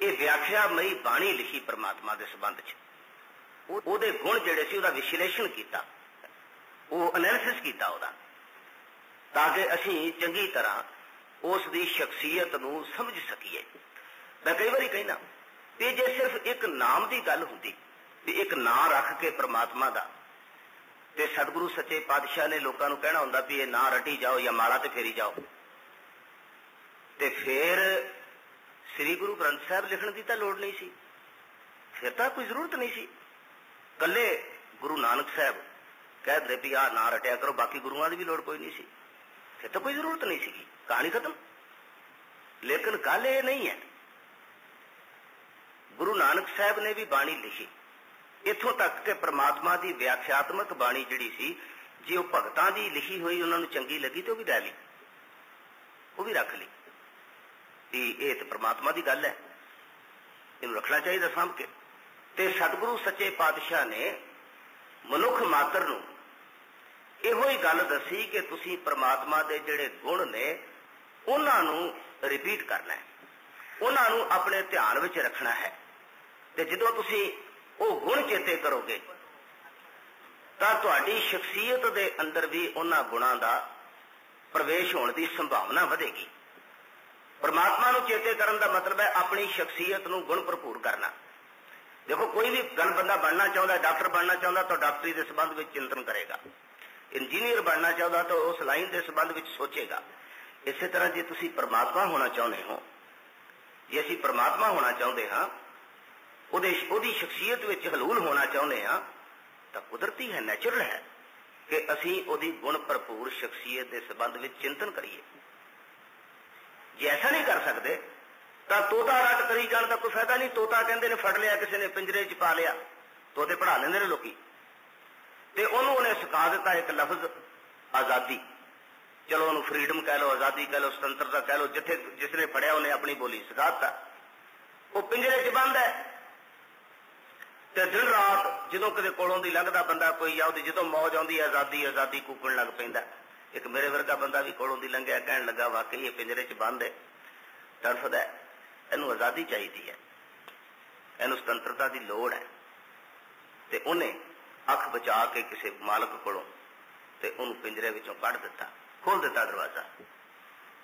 ਇਹ ਵਿਆਖਿਆਮਈ ਬਾਣੀ ਲਿਖੀ ਪ੍ਰਮਾਤਮਾ ਦੇ ਸੰਬੰਧ 'ਚ। ਉਹਦੇ ਗੁਣ ਜਿਹੜੇ ਸੀ, ਉਹਦਾ ਵਿਸ਼ਲੇਸ਼ਣ ਕੀਤਾ। ਉਹ ਐਨਾਲਿਸਿਸ ਕੀਤਾ ਉਹਦਾ। ਤਾਂ ਕਿ ਅਸੀਂ ਚੰਗੀ ਤਰ੍ਹਾਂ ਉਸ ਦੀ ਸ਼ਖਸੀਅਤ ਨੂੰ ਸਮਝ ਸਕੀਏ। ਮੈਂ ਕਈ ਵਾਰੀ ਕਹਿੰਦਾ ਕਿ ਜੇ ਸਿਰਫ ਇੱਕ ਨਾਮ ਦੀ ਗੱਲ ਹੁੰਦੀ, ਵੀ ਇੱਕ ਨਾਂ ਰੱਖ ਕੇ ਪ੍ਰਮਾਤਮਾ ਦਾ, ਤੇ ਸਤਿਗੁਰੂ ਸੱਚੇ ਪਾਤਸ਼ਾਹ ਨੇ ਲੋਕਾਂ ਨੂੰ ਕਹਿਣਾ ਹੁੰਦਾ ਵੀ ਇਹ ਨਾਂ ਰਟੀ ਜਾਓ ਜਾਂ ਮਾਲਾ ਤੇ ਫੇਰੀ ਜਾਓ। ਤੇ ਫਿਰ ਸ੍ਰੀ ਗੁਰੂ ਗ੍ਰੰਥ ਸਾਹਿਬ ਲਿਖਣ ਦੀ ਤਾਂ ਲੋੜ ਨਹੀਂ ਸੀ। ਫਿਰ ਤਾਂ ਕੋਈ ਜ਼ਰੂਰਤ ਨਹੀਂ ਸੀ। ਕੱਲੇ ਗੁਰੂ ਨਾਨਕ ਸਾਹਿਬ ਕਹਿ ਦੇ ਵੀ ਆ ਨਾ ਰਟਿਆ ਕਰੋ, ਬਾਕੀ ਗੁਰੂਆਂ ਦੀ ਵੀ ਲੋੜ ਕੋਈ ਨਹੀਂ ਸੀ। ਫਿਰ ਤਾਂ ਕੋਈ ਜ਼ਰੂਰਤ ਨਹੀਂ ਸੀਗੀ। ਕਹਾਣੀ ਖਤਮ। ਲੇਕਿਨ ਗੱਲ ਇਹ ਨਹੀਂ ਹੈ। ਗੁਰੂ ਨਾਨਕ ਸਾਹਿਬ ਨੇ ਵੀ ਬਾਣੀ ਲਿਖੀ। ਇੱਥੋਂ ਤੱਕ ਕਿ ਪ੍ਰਮਾਤਮਾ ਦੀ ਵਿਆਖਿਆਤਮਕ ਬਾਣੀ ਜਿਹੜੀ ਸੀ, ਜੇ ਉਹ ਭਗਤਾਂ ਦੀ ਲਿਖੀ ਹੋਈ ਉਹਨਾਂ ਨੂੰ ਚੰਗੀ ਲੱਗੀ ਤੇ ਉਹ ਵੀ ਲੈ ਲਈ। ਉਹ ਵੀ ਰੱਖ ਲਈ। ਕਿ ਇਹ ਤੇ ਪ੍ਰਮਾਤਮਾ ਦੀ ਗੱਲ ਹੈ। ਇਹਨੂੰ ਰੱਖਣਾ ਚਾਹੀਦਾ ਸਾਂਭ ਕੇ। ਤੇ ਸਤਿਗੁਰੂ ਸੱਚੇ ਪਾਤਸ਼ਾਹ ਨੇ ਮਨੁੱਖ ਮਾਤਰ ਨੂੰ ਇਹੋ ਹੀ ਗੱਲ ਦੱਸੀ ਕਿ ਤੁਸੀਂ ਪ੍ਰਮਾਤਮਾ ਦੇ ਜਿਹੜੇ ਗੁਣ ਨੇ, ਉਹਨਾਂ ਨੂੰ ਰਿਪੀਟ ਕਰਨਾ ਹੈ। ਉਹਨਾਂ ਨੂੰ ਆਪਣੇ ਧਿਆਨ ਵਿੱਚ ਰੱਖਣਾ ਹੈ। ਤੇ ਜਦੋਂ ਤੁਸੀਂ ਉਹ ਗੁਣ ਚੇਤੇ ਕਰੋਗੇ, ਤਾਂ ਤੁਹਾਡੀ ਸ਼ਖਸੀਅਤ ਦੇ ਅੰਦਰ ਵੀ ਉਹਨਾਂ ਗੁਣਾਂ ਦਾ ਪ੍ਰਵੇਸ਼ ਹੋਣ ਦੀ ਸੰਭਾਵਨਾ ਵਧੇਗੀ। ਪਰਮਾਤਮਾ ਨੂੰ ਚੇਤੇ ਕਰਨ ਦਾ ਮਤਲਬ ਹੈ ਆਪਣੀ ਸ਼ਖਸੀਅਤ ਨੂੰ ਗੁਣ ਭਰਪੂਰ ਕਰਨਾ। ਦੇਖੋ, ਕੋਈ ਵੀ ਗਨ ਬੰਦਾ ਬਣਨਾ ਚਾਹੁੰਦਾ, ਡਾਕਟਰ ਬਣਨਾ ਚਾਹੁੰਦਾ, ਤਾਂ ਡਾਕਟਰੀ ਦੇ ਸੰਬੰਧ ਵਿੱਚ ਚਿੰਤਨ ਕਰੇਗਾ। ਇੰਜੀਨੀਅਰ ਬਣਨਾ ਚਾਹੁੰਦਾ, ਤਾਂ ਉਸ ਲਾਈਨ ਦੇ ਸੰਬੰਧ ਵਿੱਚ ਸੋਚੇਗਾ। ਇਸੇ ਤਰ੍ਹਾਂ ਜੇ ਤੁਸੀਂ ਪਰਮਾਤਮਾ ਹੋਣਾ ਚਾਹੁੰਦੇ ਹੋ, ਜੇ ਅਸੀਂ ਪਰਮਾਤਮਾ ਹੋਣਾ ਚਾਹੁੰਦੇ ਹਾਂ, ਉਹਦੇ ਉਹਦੀ ਸ਼ਖਸੀਅਤ ਵਿੱਚ ਹਲੂਲ ਹੋਣਾ ਚਾਹੁੰਦੇ ਹਾਂ, ਤਾਂ ਕੁਦਰਤੀ ਹੈ ਨੇਚਰਲ ਹੈ ਕਿ ਅਸੀਂ ਉਹਦੀ ਗੁਣ ਭਰਪੂਰ ਸ਼ਖਸੀਅਤ ਦੇ ਸੰਬੰਧ ਵਿੱਚ ਚਿੰਤਨ ਕਰੀਏ। ਜੇ ਐਸਾ ਨਹੀਂ ਕਰ ਸਕਦੇ, ਤਾਂ ਤੋਤਾ ਰੱਟ ਕਰੀ ਜਾਣ ਦਾ ਕੋਈ ਫਾਇਦਾ ਨਹੀਂ। ਤੋਤਾ ਕਹਿੰਦੇ ਨੇ, ਫੜ ਲਿਆ, ਕਿਸੇ ਨੇ ਪਿੰਜਰੇ 'ਚ ਪਾ ਲਿਆ। ਤੋਤੇ ਪੜਾ ਲੈਂਦੇ ਨੇ ਲੋਕੀ। ਤੇ ਉਹਨੂੰ ਉਹਨੇ ਸਿਖਾ ਦਿੱਤਾ ਇੱਕ ਲਫ਼ਜ਼, ਆਜ਼ਾਦੀ। ਚਲੋ ਉਹਨੂੰ ਫਰੀडम ਕਹਿ ਲਓ, ਆਜ਼ਾਦੀ ਕਹਿ ਲਓ, ਸੁਤੰਤਰਤਾ ਕਹਿ ਲਓ, ਜਿੱਥੇ ਜਿਸ ਨੇ ਪੜਿਆ ਉਹਨੇ ਆਪਣੀ ਬੋਲੀ ਸਿਖਾ ਦਿੱਤਾ। ਉਹ ਪਿੰਜਰੇ 'ਚ ਬੰਦ ਹੈ। ਤੇ ਦਿਨ ਰਾਤ ਜਦੋਂ ਕਦੇ ਕੋਲੋਂ ਦੀ ਲੰਘਦਾ ਬੰਦਾ ਕੋਈ ਆ ਉਹਦੀ ਜਦੋਂ ਮੌਜ ਆਉਂਦੀ, ਆਜ਼ਾਦੀ ਆਜ਼ਾਦੀ ਕੂਕਣ ਲੱਗ ਪੈਂਦਾ। ਇੱਕ ਮੇਰੇ ਵਰਗਾ ਬੰਦਾ ਵੀ ਕੋਲੋਂ ਦੀ ਲੰਘਿਆ, ਕਹਿਣ ਲੱਗਾ, ਵਾਕਈ ਇਹ ਪਿੰਜਰੇ 'ਚ ਬੰਦ ਹੈ। ਤੜਫਦਾ ਇਹਨੂੰ ਆਜ਼ਾਦੀ ਚਾਹੀਦੀ ਹੈ। ਇਹਨੂੰ ਸੁਤੰਤਰਤਾ ਦੀ ਲੋੜ ਹੈ। ਤੇ ਉਹਨੇ ਅੱਖ ਬਚਾ ਕੇ ਕਿਸੇ ਮਾਲਕ ਕੋਲੋਂ ਤੇ ਉਹਨੂੰ ਪਿੰਜਰੇ ਵਿੱਚੋਂ ਕੱਢ ਦਿੱਤਾ। ਖੋਲ ਦਿੱਤਾ ਦਰਵਾਜ਼ਾ।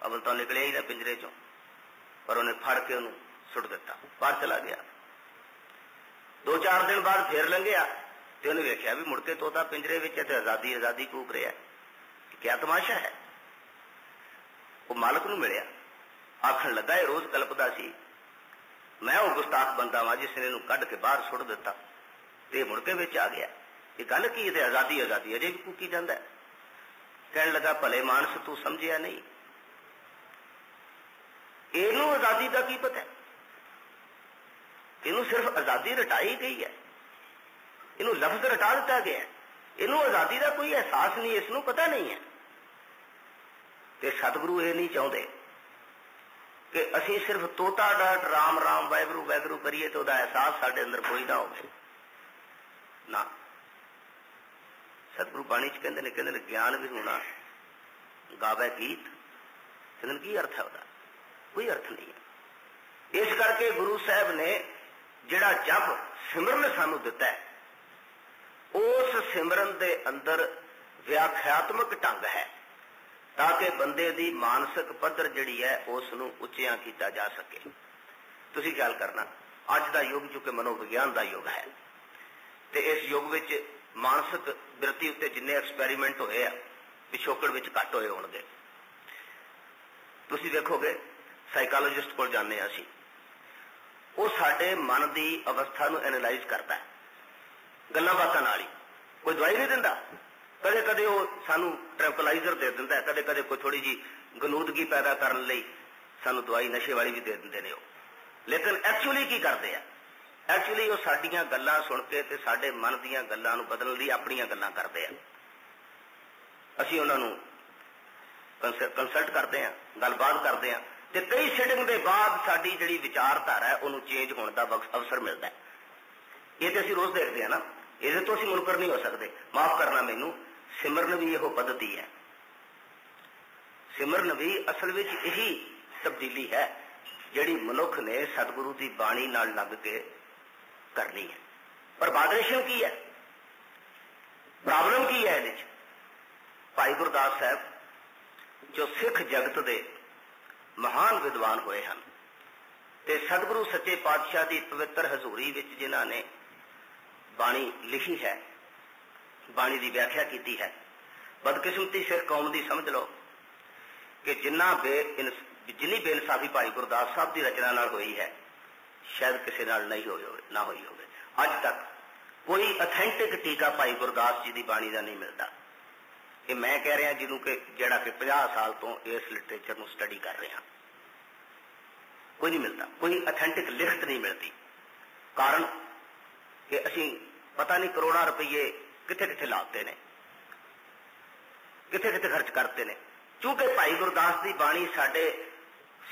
ਅਵਲ ਤਾਂ ਨਿਕਲਿਆ ਹੀ ਨਾ ਪਿੰਜਰੇ ਚੋਂ। ਪਰ ਉਹਨੇ ਫੜ ਕੇ ਉਹਨੂੰ ਸੁੱਟ ਦਿੱਤਾ। ਬਾਹਰ ਚਲਾ ਗਿਆ। ਦੋ ਚਾਰ ਦਿਨ ਬਾਅਦ ਫੇਰ ਲੰਘਿਆ ਤੇ ਉਹਨੇ ਵੇਖਿਆ ਵੀ ਮੁੜ ਕੇ ਤੋਤਾ ਪਿੰਜਰੇ ਵਿੱਚ ਤੇ ਆਜ਼ਾਦੀ ਆਜ਼ਾਦੀ ਕੂਕ ਰਿਹਾ ਕਿਆ ਤਮਾਸ਼ਾ ਹੈ? ਉਹ ਮਾਲਕ ਨੂੰ ਮਿਲਿਆ। ਆਖਣ ਲੱਗਾ, ਇਹ ਰੋਜ਼ ਕਲਪਦਾ ਸੀ, ਮੈਂ ਉਹ ਗੁਸਤਾਖ ਬੰਦਾ ਵਾਂ ਜਿਸ ਨੇ ਇਹਨੂੰ ਕੱਢ ਕੇ ਬਾਹਰ ਸੁੱਟ ਦਿੱਤਾ। ਤੇ ਮੁੜ ਕੇ ਵਿੱਚ ਆ ਗਿਆ। ਇਹ ਗੱਲ ਕੀ ਤੇ ਆਜ਼ਾਦੀ ਆਜ਼ਾਦੀ, ਅਜੇ ਵੀ ਕੂਕੀ ਜਾਂਦਾ ਕਹਿਣ ਲੱਗਾ, ਭਲੇ ਮਾਨਸ, ਤੂੰ ਸਮਝਿਆ ਨਹੀਂ। ਇਹਨੂੰ ਆਜ਼ਾਦੀ ਦਾ ਕੀ ਪਤਾ ਇਹਨੂੰ ਸਿਰਫ ਆਜ਼ਾਦੀ ਰਟਾਈ ਗਈ ਹੈ। ਇਹਨੂੰ ਲਫ਼ਜ਼ ਰਟਾ ਦਿੱਤਾ ਗਿਆ ਇਹਨੂੰ ਆਜ਼ਾਦੀ ਦਾ ਕੋਈ ਅਹਿਸਾਸ ਨਹੀਂ, ਇਸ ਨੂੰ ਪਤਾ ਨਹੀਂ ਹੈ। ਤੇ ਸਤਿਗੁਰੂ ਇਹ ਨਹੀਂ ਚਾਹੁੰਦੇ ਕਿ ਅਸੀਂ ਸਿਰਫ ਤੋਤਾ ਡਾਟ ਰਾਮ ਰਾਮ ਵੈਗਰੂ ਵੈਗਰੂ ਕਰੀਏ ਤੇ ਉਹਦਾ ਅਹਿਸਾਸ ਸਾਡੇ ਅੰਦਰ ਕੋਈ ਨਾ ਹੋਵੇ। ਨਾ। ਸਤਿਗੁਰੂ ਬਾਣੀ ਚ ਕਹਿੰਦੇ ਨੇ ਕਹਿੰਦੇ ਨੇ ਗਿਆਨ ਵੀ ਹੋਣਾ ਗਾਵੇ ਗੀਤ, ਕਹਿੰਦੇ ਕੀ ਅਰਥ ਹੈ ਉਹਦਾ? ਕੋਈ ਅਰਥ ਨਹੀਂ ਹੈ। ਇਸ ਕਰਕੇ ਗੁਰੂ ਸਾਹਿਬ ਨੇ ਜਿਹੜਾ ਜਪ ਸਿਮਰਨ ਸਾਨੂੰ ਦਿੱਤਾ ਹੈ, ਉਸ ਸਿਮਰਨ ਦੇ ਅੰਦਰ ਵਿਆਖਿਆਤਮਕ ਢੰਗ ਹੈ। ਤਾਂ ਕਿ ਬੰਦੇ ਦੀ ਮਾਨਸਿਕ ਪੱਧਰ ਜਿਹੜੀ ਹੈ ਉਸ ਨੂੰ ਉੱਚਿਆਂ ਕੀਤਾ ਜਾ ਸਕੇ। ਤੁਸੀਂ ਖਿਆਲ ਕਰਨਾ, ਅੱਜ ਦਾ ਯੁੱਗ ਜੋ ਕਿ ਮਨੋਵਿਗਿਆਨ ਦਾ ਯੁੱਗ ਹੈ। ਤੇ ਇਸ ਯੁੱਗ ਵਿੱਚ ਮਾਨਸਿਕ ਬਿਰਤੀ ਉੱਤੇ ਜਿੰਨੇ ਐਕਸਪੈਰੀਮੈਂਟ ਹੋਏ ਆ, ਪਿਛੋਕੜ ਵਿੱਚ ਘੱਟ ਹੋਏ ਹੋਣਗੇ। ਤੁਸੀਂ ਦੇਖੋਗੇ ਸਾਈਕੋਲੋਜਿਸਟ ਕੋਲ ਜਾਂਦੇ ਆ ਅਸੀਂ। ਉਹ ਸਾਡੇ ਮਨ ਦੀ ਅਵਸਥਾ ਨੂੰ ਐਨਾਲਾਈਜ਼ ਕਰਦਾ ਹੈ। ਗੱਲਾਂ ਬਾਤਾਂ ਨਾਲ ਹੀ। ਕੋਈ ਦਵਾਈ ਨਹੀਂ ਦਿੰਦਾ। ਕਦੇ ਉਹ ਸਾਨੂੰ ਟ੍ਰੈਂਕਲਾਈਜ਼ਰ ਦੇ ਦਿੰਦਾ ਕਦੇ ਕਦੇ ਕੋਈ ਥੋੜੀ ਜੀ ਗਨੂਦਗੀ ਪੈਦਾ ਕਰਨ ਲਈ ਸਾਨੂੰ ਦਵਾਈ ਨਸ਼ੇ ਵਾਲੀ ਵੀ ਦੇ ਦਿੰਦੇ ਨੇ ਉਹ। ਲੇਕਿਨ ਐਕਚੁਅਲੀ ਕੀ ਕਰਦੇ ਆ? ਐਕਚੁਅਲੀ ਉਹ ਸਾਡੀਆਂ ਗੱਲਾਂ ਸੁਣ ਕੇ ਤੇ ਸਾਡੇ ਮਨ ਦੀਆਂ ਗੱਲਾਂ ਨੂੰ ਬਦਲਣ ਲਈ ਆਪਣੀਆਂ ਗੱਲਾਂ ਕਰਦੇ ਆ। ਅਸੀਂ ਉਹਨਾਂ ਨੂੰ ਕੰਸਲਟ ਕਰਦੇ ਆ, ਗੱਲਬਾਤ ਕਰਦੇ ਆ ਤੇ ਕਈ ਸਿਟਿੰਗ ਦੇ ਬਾਅਦ ਸਾਡੀ ਜਿਹੜੀ ਵਿਚਾਰਧਾਰਾ ਹੈ, ਉਹਨੂੰ ਚੇਂਜ ਹੋਣ ਦਾ ਅਵਸਰ ਮਿਲਦਾ ਹੈ। ਇਹ ਤੇ ਅਸੀਂ ਰੋਜ਼ ਦੇਖਦੇ ਆ ਨਾ। ਇਹਦੇ ਤੋਂ ਅਸੀਂ ਮੁਨਕਰ ਨਹੀਂ ਹੋ ਸਕਦੇ। ਮਾਫ ਕਰਨਾ ਮੈਨੂੰ। ਸਿਮਰਨ ਵੀ ਇਹੋ ਪद्धਤੀ ਹੈ। ਸਿਮਰਨ ਵੀ ਅਸਲ ਵਿੱਚ ਇਹੀ ਤਬਦੀਲੀ ਹੈ, ਜਿਹੜੀ ਮਨੁੱਖ ਨੇ ਸਤਿਗੁਰੂ ਦੀ ਬਾਣੀ ਨਾਲ ਲੱਗ ਕੇ ਕਰਨੀ ਹੈ। ਪਰ ਬਾਦਰੇਸ਼ਨ ਕੀ ਹੈ? ਪ੍ਰੋਬਲਮ ਕੀ ਹੈ ਇਹਦੇ ਵਿੱਚ? ਭਾਈ ਗੁਰਦਾਸ ਸਾਹਿਬ, ਜੋ ਸਿੱਖ ਜਗਤ ਦੇ ਮਹਾਨ ਵਿਦਵਾਨ ਹੋਏ ਹਨ, ਤੇ ਸਤਿਗੁਰੂ ਸੱਚੇ ਪਾਤਸ਼ਾਹ ਦੀ ਪਵਿੱਤਰ ਹਜ਼ੂਰੀ ਵਿੱਚ ਜਿਨ੍ਹਾਂ ਨੇ ਬਾਣੀ ਲਿਖੀ ਹੈ ਬਾਣੀ ਦੀ ਵਿਆਖਿਆ ਕੀਤੀ ਹੈ। ਬਦਕਿਸਮਤੀ ਸਿੱਖ ਕੌਮ ਦੀ ਸਮਝ ਲਓ ਕਿ ਜਿੰਨਾ ਬੇ ਜਿੰਨੀ ਬੇਇਨਸਾਫੀ ਭਾਈ ਗੁਰਦਾਸ ਸਾਹਿਬ ਦੀ ਰਚਨਾ ਨਾਲ ਹੋਈ ਹੈ, ਸ਼ਾਇਦ ਕਿਸੇ ਨਾਲ ਨਹੀਂ ਹੋਈ ਹੋਵੇ, ਨਾ ਹੋਈ ਹੋਵੇ। ਅੱਜ ਤੱਕ ਕੋਈ ਅਥੈਂਟਿਕ ਟੀਕਾ ਭਾਈ ਗੁਰਦਾਸ ਜੀ ਦੀ ਬਾਣੀ ਦਾ ਨਹੀਂ ਮਿਲਦਾ। ਇਹ ਮੈਂ ਕਹਿ ਰਿਹਾ ਜਿਹਨੂੰ ਕਿ ਜਿਹੜਾ ਕਿ 50 ਸਾਲ ਤੋਂ ਇਸ ਲਿਟਰੇਚਰ ਨੂੰ ਸਟੱਡੀ ਕਰ ਰਿਹਾ। ਕੋਈ ਨਹੀਂ ਮਿਲਦਾ, ਕੋਈ ਅਥੈਂਟਿਕ ਲਿਖਤ ਨਹੀਂ ਮਿਲਦੀ। ਕਾਰਨ ਕਿ ਅਸੀਂ ਪਤਾ ਨਹੀਂ ਕਰੋੜਾਂ ਰੁਪਏ ਕਿੱਥੇ ਕਿੱਥੇ ਲਾਤੇ ਨੇ? ਕਿੱਥੇ ਕਿੱਥੇ ਖਰਚ ਕਰਤੇ ਨੇ? ਕਿਉਂਕਿ ਭਾਈ ਗੁਰਦਾਸ ਦੀ ਬਾਣੀ ਸਾਡੇ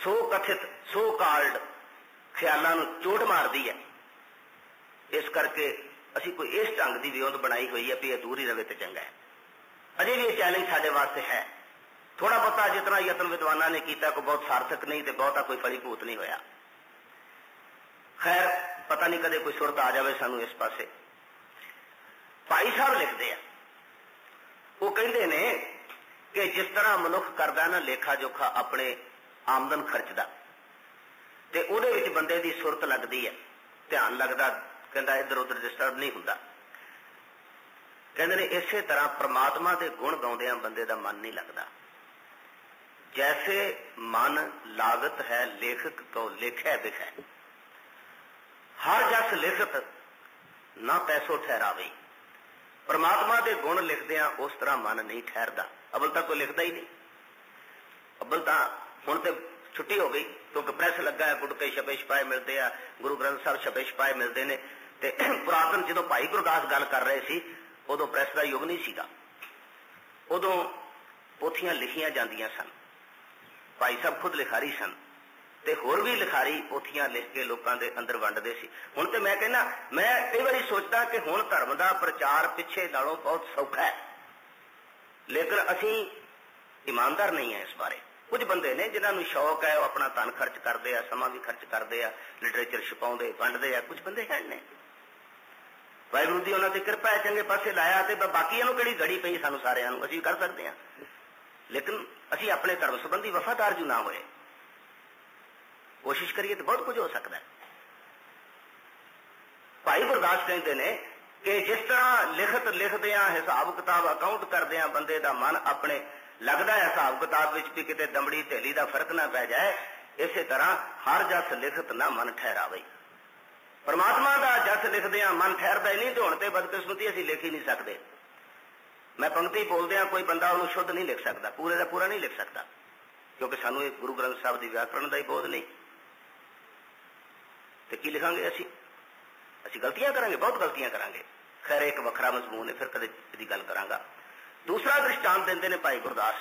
ਸੋ ਕਥਿਤ ਸੋ ਕਾਲਡ ਖਿਆਲਾਂ ਨੂੰ ਚੋਟ ਮਾਰਦੀ ਹੈ। ਇਸ ਕਰਕੇ ਅਸੀਂ ਕੋਈ ਇਸ ਢੰਗ ਦੀ ਵਿਉਂਤ ਬਣਾਈ ਹੋਈ ਹੈ ਵੀ ਇਹ ਦੂਰ ਹੀ ਰਵੇ ਤੇ ਚੰਗਾ ਹੈ। ਅਜੇ ਵੀ ਇਹ ਚੈਲੰਜ ਸਾਡੇ ਵਾਸਤੇ ਹੈ। ਥੋੜਾ ਬਹੁਤਾ ਜਿਤਨਾ ਯਤਨ ਵਿਦਵਾਨਾਂ ਨੇ ਕੀਤਾ ਕੋ ਬਹੁਤ ਸਾਰਥਕ ਨਹੀਂ ਤੇ ਬਹੁਤਾ ਕੋਈ ਫਲੀਭੂਤ ਨਹੀਂ ਹੋਇਆ। ਖੈਰ, ਪਤਾ ਨਹੀਂ ਕਦੇ ਕੋਈ ਸੁਰਤ ਆ ਜਾਵੇ ਸਾਨੂੰ ਇਸ ਪਾਸੇ। ਭਾਈ ਸਾਹਿਬ ਲਿਖਦੇ ਆ। ਉਹ ਕਹਿੰਦੇ ਨੇ ਕਿ ਜਿਸ ਤਰ੍ਹਾਂ ਮਨੁੱਖ ਕਰਦਾ ਨਾ ਲੇਖਾ ਜੋਖਾ ਆਪਣੇ ਆਮਦਨ ਖਰਚ ਦਾ ਤੇ ਉਹਦੇ ਵਿੱਚ ਬੰਦੇ ਦੀ ਸੁਰਤ ਲੱਗਦੀ ਹੈ ਧਿਆਨ ਲੱਗਦਾ, ਕਹਿੰਦਾ ਇੱਧਰ ਉੱਧਰ ਡਿਸਟਰਬ ਨਹੀਂ ਹੁੰਦਾ। ਕਹਿੰਦੇ ਨੇ ਇਸੇ ਤਰ੍ਹਾਂ ਪ੍ਰਮਾਤਮਾ ਦੇ ਗੁਣ ਗਾਉਂਦਿਆਂ ਬੰਦੇ ਦਾ ਮਨ ਨਹੀਂ ਲੱਗਦਾ। ਜੈਸੇ ਮਨ ਲਾਗਤ ਹੈ, ਲੇਖਕ ਕੋ ਲਿਖੈ ਵਿਖੈ। ਹਰ ਜਸ ਲਿਖਤ, ਨਾ ਪੈਸੋ ਠਹਿਰਾਵੇ। ਪ੍ਰਮਾਤਮਾ ਦੇ ਗੁਣ ਲਿਖਦਿਆਂ ਉਸ ਤਰ੍ਹਾਂ ਮਨ ਨਹੀਂ ਠਹਿਰਦਾ। ਅਬਲ ਤਾਂ ਕੋਈ ਲਿਖਦਾ ਹੀ ਨਹੀਂ। ਅਬਲ ਤਾਂ ਹੁਣ ਤੇ ਛੁੱਟੀ ਹੋ ਗਈ, ਕਿਉਂਕਿ ਪ੍ਰੈਸ ਲੱਗਾ ਹੈ ਗੁਟਕੇ ਛਪੇ ਛਪਾਏ ਮਿਲਦੇ ਆ, ਗੁਰੂ ਗ੍ਰੰਥ ਸਾਹਿਬ ਛਪੇ ਛਪਾਏ ਮਿਲਦੇ ਨੇ। ਤੇ ਪੁਰਾਤਨ ਜਦੋਂ ਭਾਈ ਗੁਰਦਾਸ ਗੱਲ ਕਰ ਰਹੇ ਸੀ, ਉਦੋਂ ਪ੍ਰੈਸ ਦਾ ਯੁੱਗ ਨਹੀਂ ਸੀਗਾ। ਉਦੋਂ ਪੋਥੀਆਂ ਲਿਖੀਆਂ ਜਾਂਦੀਆਂ ਸਨ। ਭਾਈ ਸਾਹਿਬ ਖੁਦ ਲਿਖਾਰੀ ਸਨ। ਤੇ ਹੋਰ ਵੀ ਲਿਖਾਰੀ ਪੋਥੀਆਂ ਲਿਖ ਕੇ ਲੋਕਾਂ ਦੇ ਅੰਦਰ ਵੰਡਦੇ ਸੀ। ਹੁਣ ਤੇ ਮੈਂ ਕਹਿੰਦਾ, ਮੈਂ ਕਈ ਵਾਰੀ ਸੋਚਦਾ ਕਿ ਹੁਣ ਧਰਮ ਦਾ ਪ੍ਰਚਾਰ ਪਿੱਛੇ ਨਾਲੋਂ ਬਹੁਤ ਸੌਖਾ ਹੈ। ਲੇਕਿਨ ਅਸੀਂ ਇਮਾਨਦਾਰ ਨਹੀਂ ਹੈ ਇਸ ਬਾਰੇ। ਕੁਝ ਬੰਦੇ ਨੇ ਜਿਨ੍ਹਾਂ ਨੂੰ ਸ਼ੌਕ ਹੈ, ਉਹ ਆਪਣਾ ਧਨ ਖਰਚ ਕਰਦੇ ਆ, ਸਮਾਂ ਵੀ ਖਰਚ ਕਰਦੇ ਆ ਲਿਟਰੇਚਰ ਛਪਾਉਂਦੇ, ਵੰਡਦੇ ਆ, ਕੁਝ ਬੰਦੇ ਹੈ ਨੇ ਵਾਹਿਗੁਰੂ ਦੀ ਉਹਨਾਂ ਤੇ ਕਿਰਪਾ ਹੈ, ਚੰਗੇ ਪਾਸੇ ਲਾਇਆ ਤੇ ਬਾਕੀਆਂ ਨੂੰ ਕਿਹੜੀ ਗੜੀ ਪਈ ਸਾਨੂੰ ਸਾਰਿਆਂ ਨੂੰ? ਅਸੀਂ ਕਰ ਸਕਦੇ ਹਾਂ। ਲੇਕਿਨ ਅਸੀਂ ਆਪਣੇ ਧਰਮ ਸੰਬੰਧੀ ਵਫਾਦਾਰ ਜੂ ਨਾ ਹੋਏ। ਕੋਸ਼ਿਸ਼ ਕਰੀਏ ਤਾਂ ਬਹੁਤ ਕੁਝ ਹੋ ਸਕਦਾ ਹੈ। ਭਾਈ ਗੁਰਦਾਸ ਕਹਿੰਦੇ ਨੇ ਕਿ ਜਿਸ ਤਰ੍ਹਾਂ ਲਿਖਤ ਲਿਖਦੇ ਆ ਹਿਸਾਬ ਕਿਤਾਬ ਅਕਾਊਂਟ ਕਰਦੇ ਆ ਬੰਦੇ ਦਾ ਮਨ ਆਪਣੇ ਲੱਗਦਾ ਹੈ, ਹਿਸਾਬ ਕਿਤਾਬ ਵਿੱਚ ਵੀ ਕਿਤੇ ਦਮੜੀ ਢੇਲੀ ਦਾ ਫ਼ਰਕ ਨਾ ਪੈ ਜਾਏ, ਇਸੇ ਤਰ੍ਹਾਂ ਹਰ ਜਸ ਲਿਖਤ ਨਾ ਮਨ ਠਹਿਰਾਵੇ। ਪਰਮਾਤਮਾ ਦਾ ਜਸ ਲਿਖਦੇ ਆ ਮਨ ਠਹਿਰਦਾ ਹੀ ਨਹੀਂ ਧੋਣ ਤੇ ਬਦਕਿਸਮਤੀ ਅਸੀਂ ਲਿਖ ਹੀ ਨਹੀਂ ਸਕਦੇ। ਮੈਂ ਪੰਕਤੀ ਬੋਲਦੇ ਆ ਕੋਈ ਬੰਦਾ ਉਹਨੂੰ ਸ਼ੁੱਧ ਨਹੀਂ ਲਿਖ ਸਕਦਾ, ਪੂਰੇ ਦਾ ਪੂਰਾ ਨਹੀਂ ਲਿਖ ਸਕਦਾ, ਕਿਉਂਕਿ ਸਾਨੂੰ ਇਹ ਗੁਰੂ ਗ੍ਰੰਥ ਸਾਹਿਬ ਦੀ ਵਿਆਕਰਣ ਦਾ ਹੀ ਬੋਧ ਨਹੀਂ। ਤੇ ਕੀ ਲਿਖਾਂਗੇ ਅਸੀਂ? ਅਸੀਂ ਗਲਤੀਆਂ ਕਰਾਂਗੇ, ਬਹੁਤ ਗਲਤੀਆਂ ਕਰਾਂਗੇ। ਖੈਰ, ਇੱਕ ਵੱਖਰਾ ਮਜ਼ਮੂਨ ਹੈ, ਫਿਰ ਕਦੇ ਇਹਦੀ ਗੱਲ ਕਰਾਂਗਾ। ਦੂਸਰਾ ਦ੍ਰਿਸ਼ਟਾਂਤ ਦਿੰਦੇ ਨੇ ਭਾਈ ਗੁਰਦਾਸ।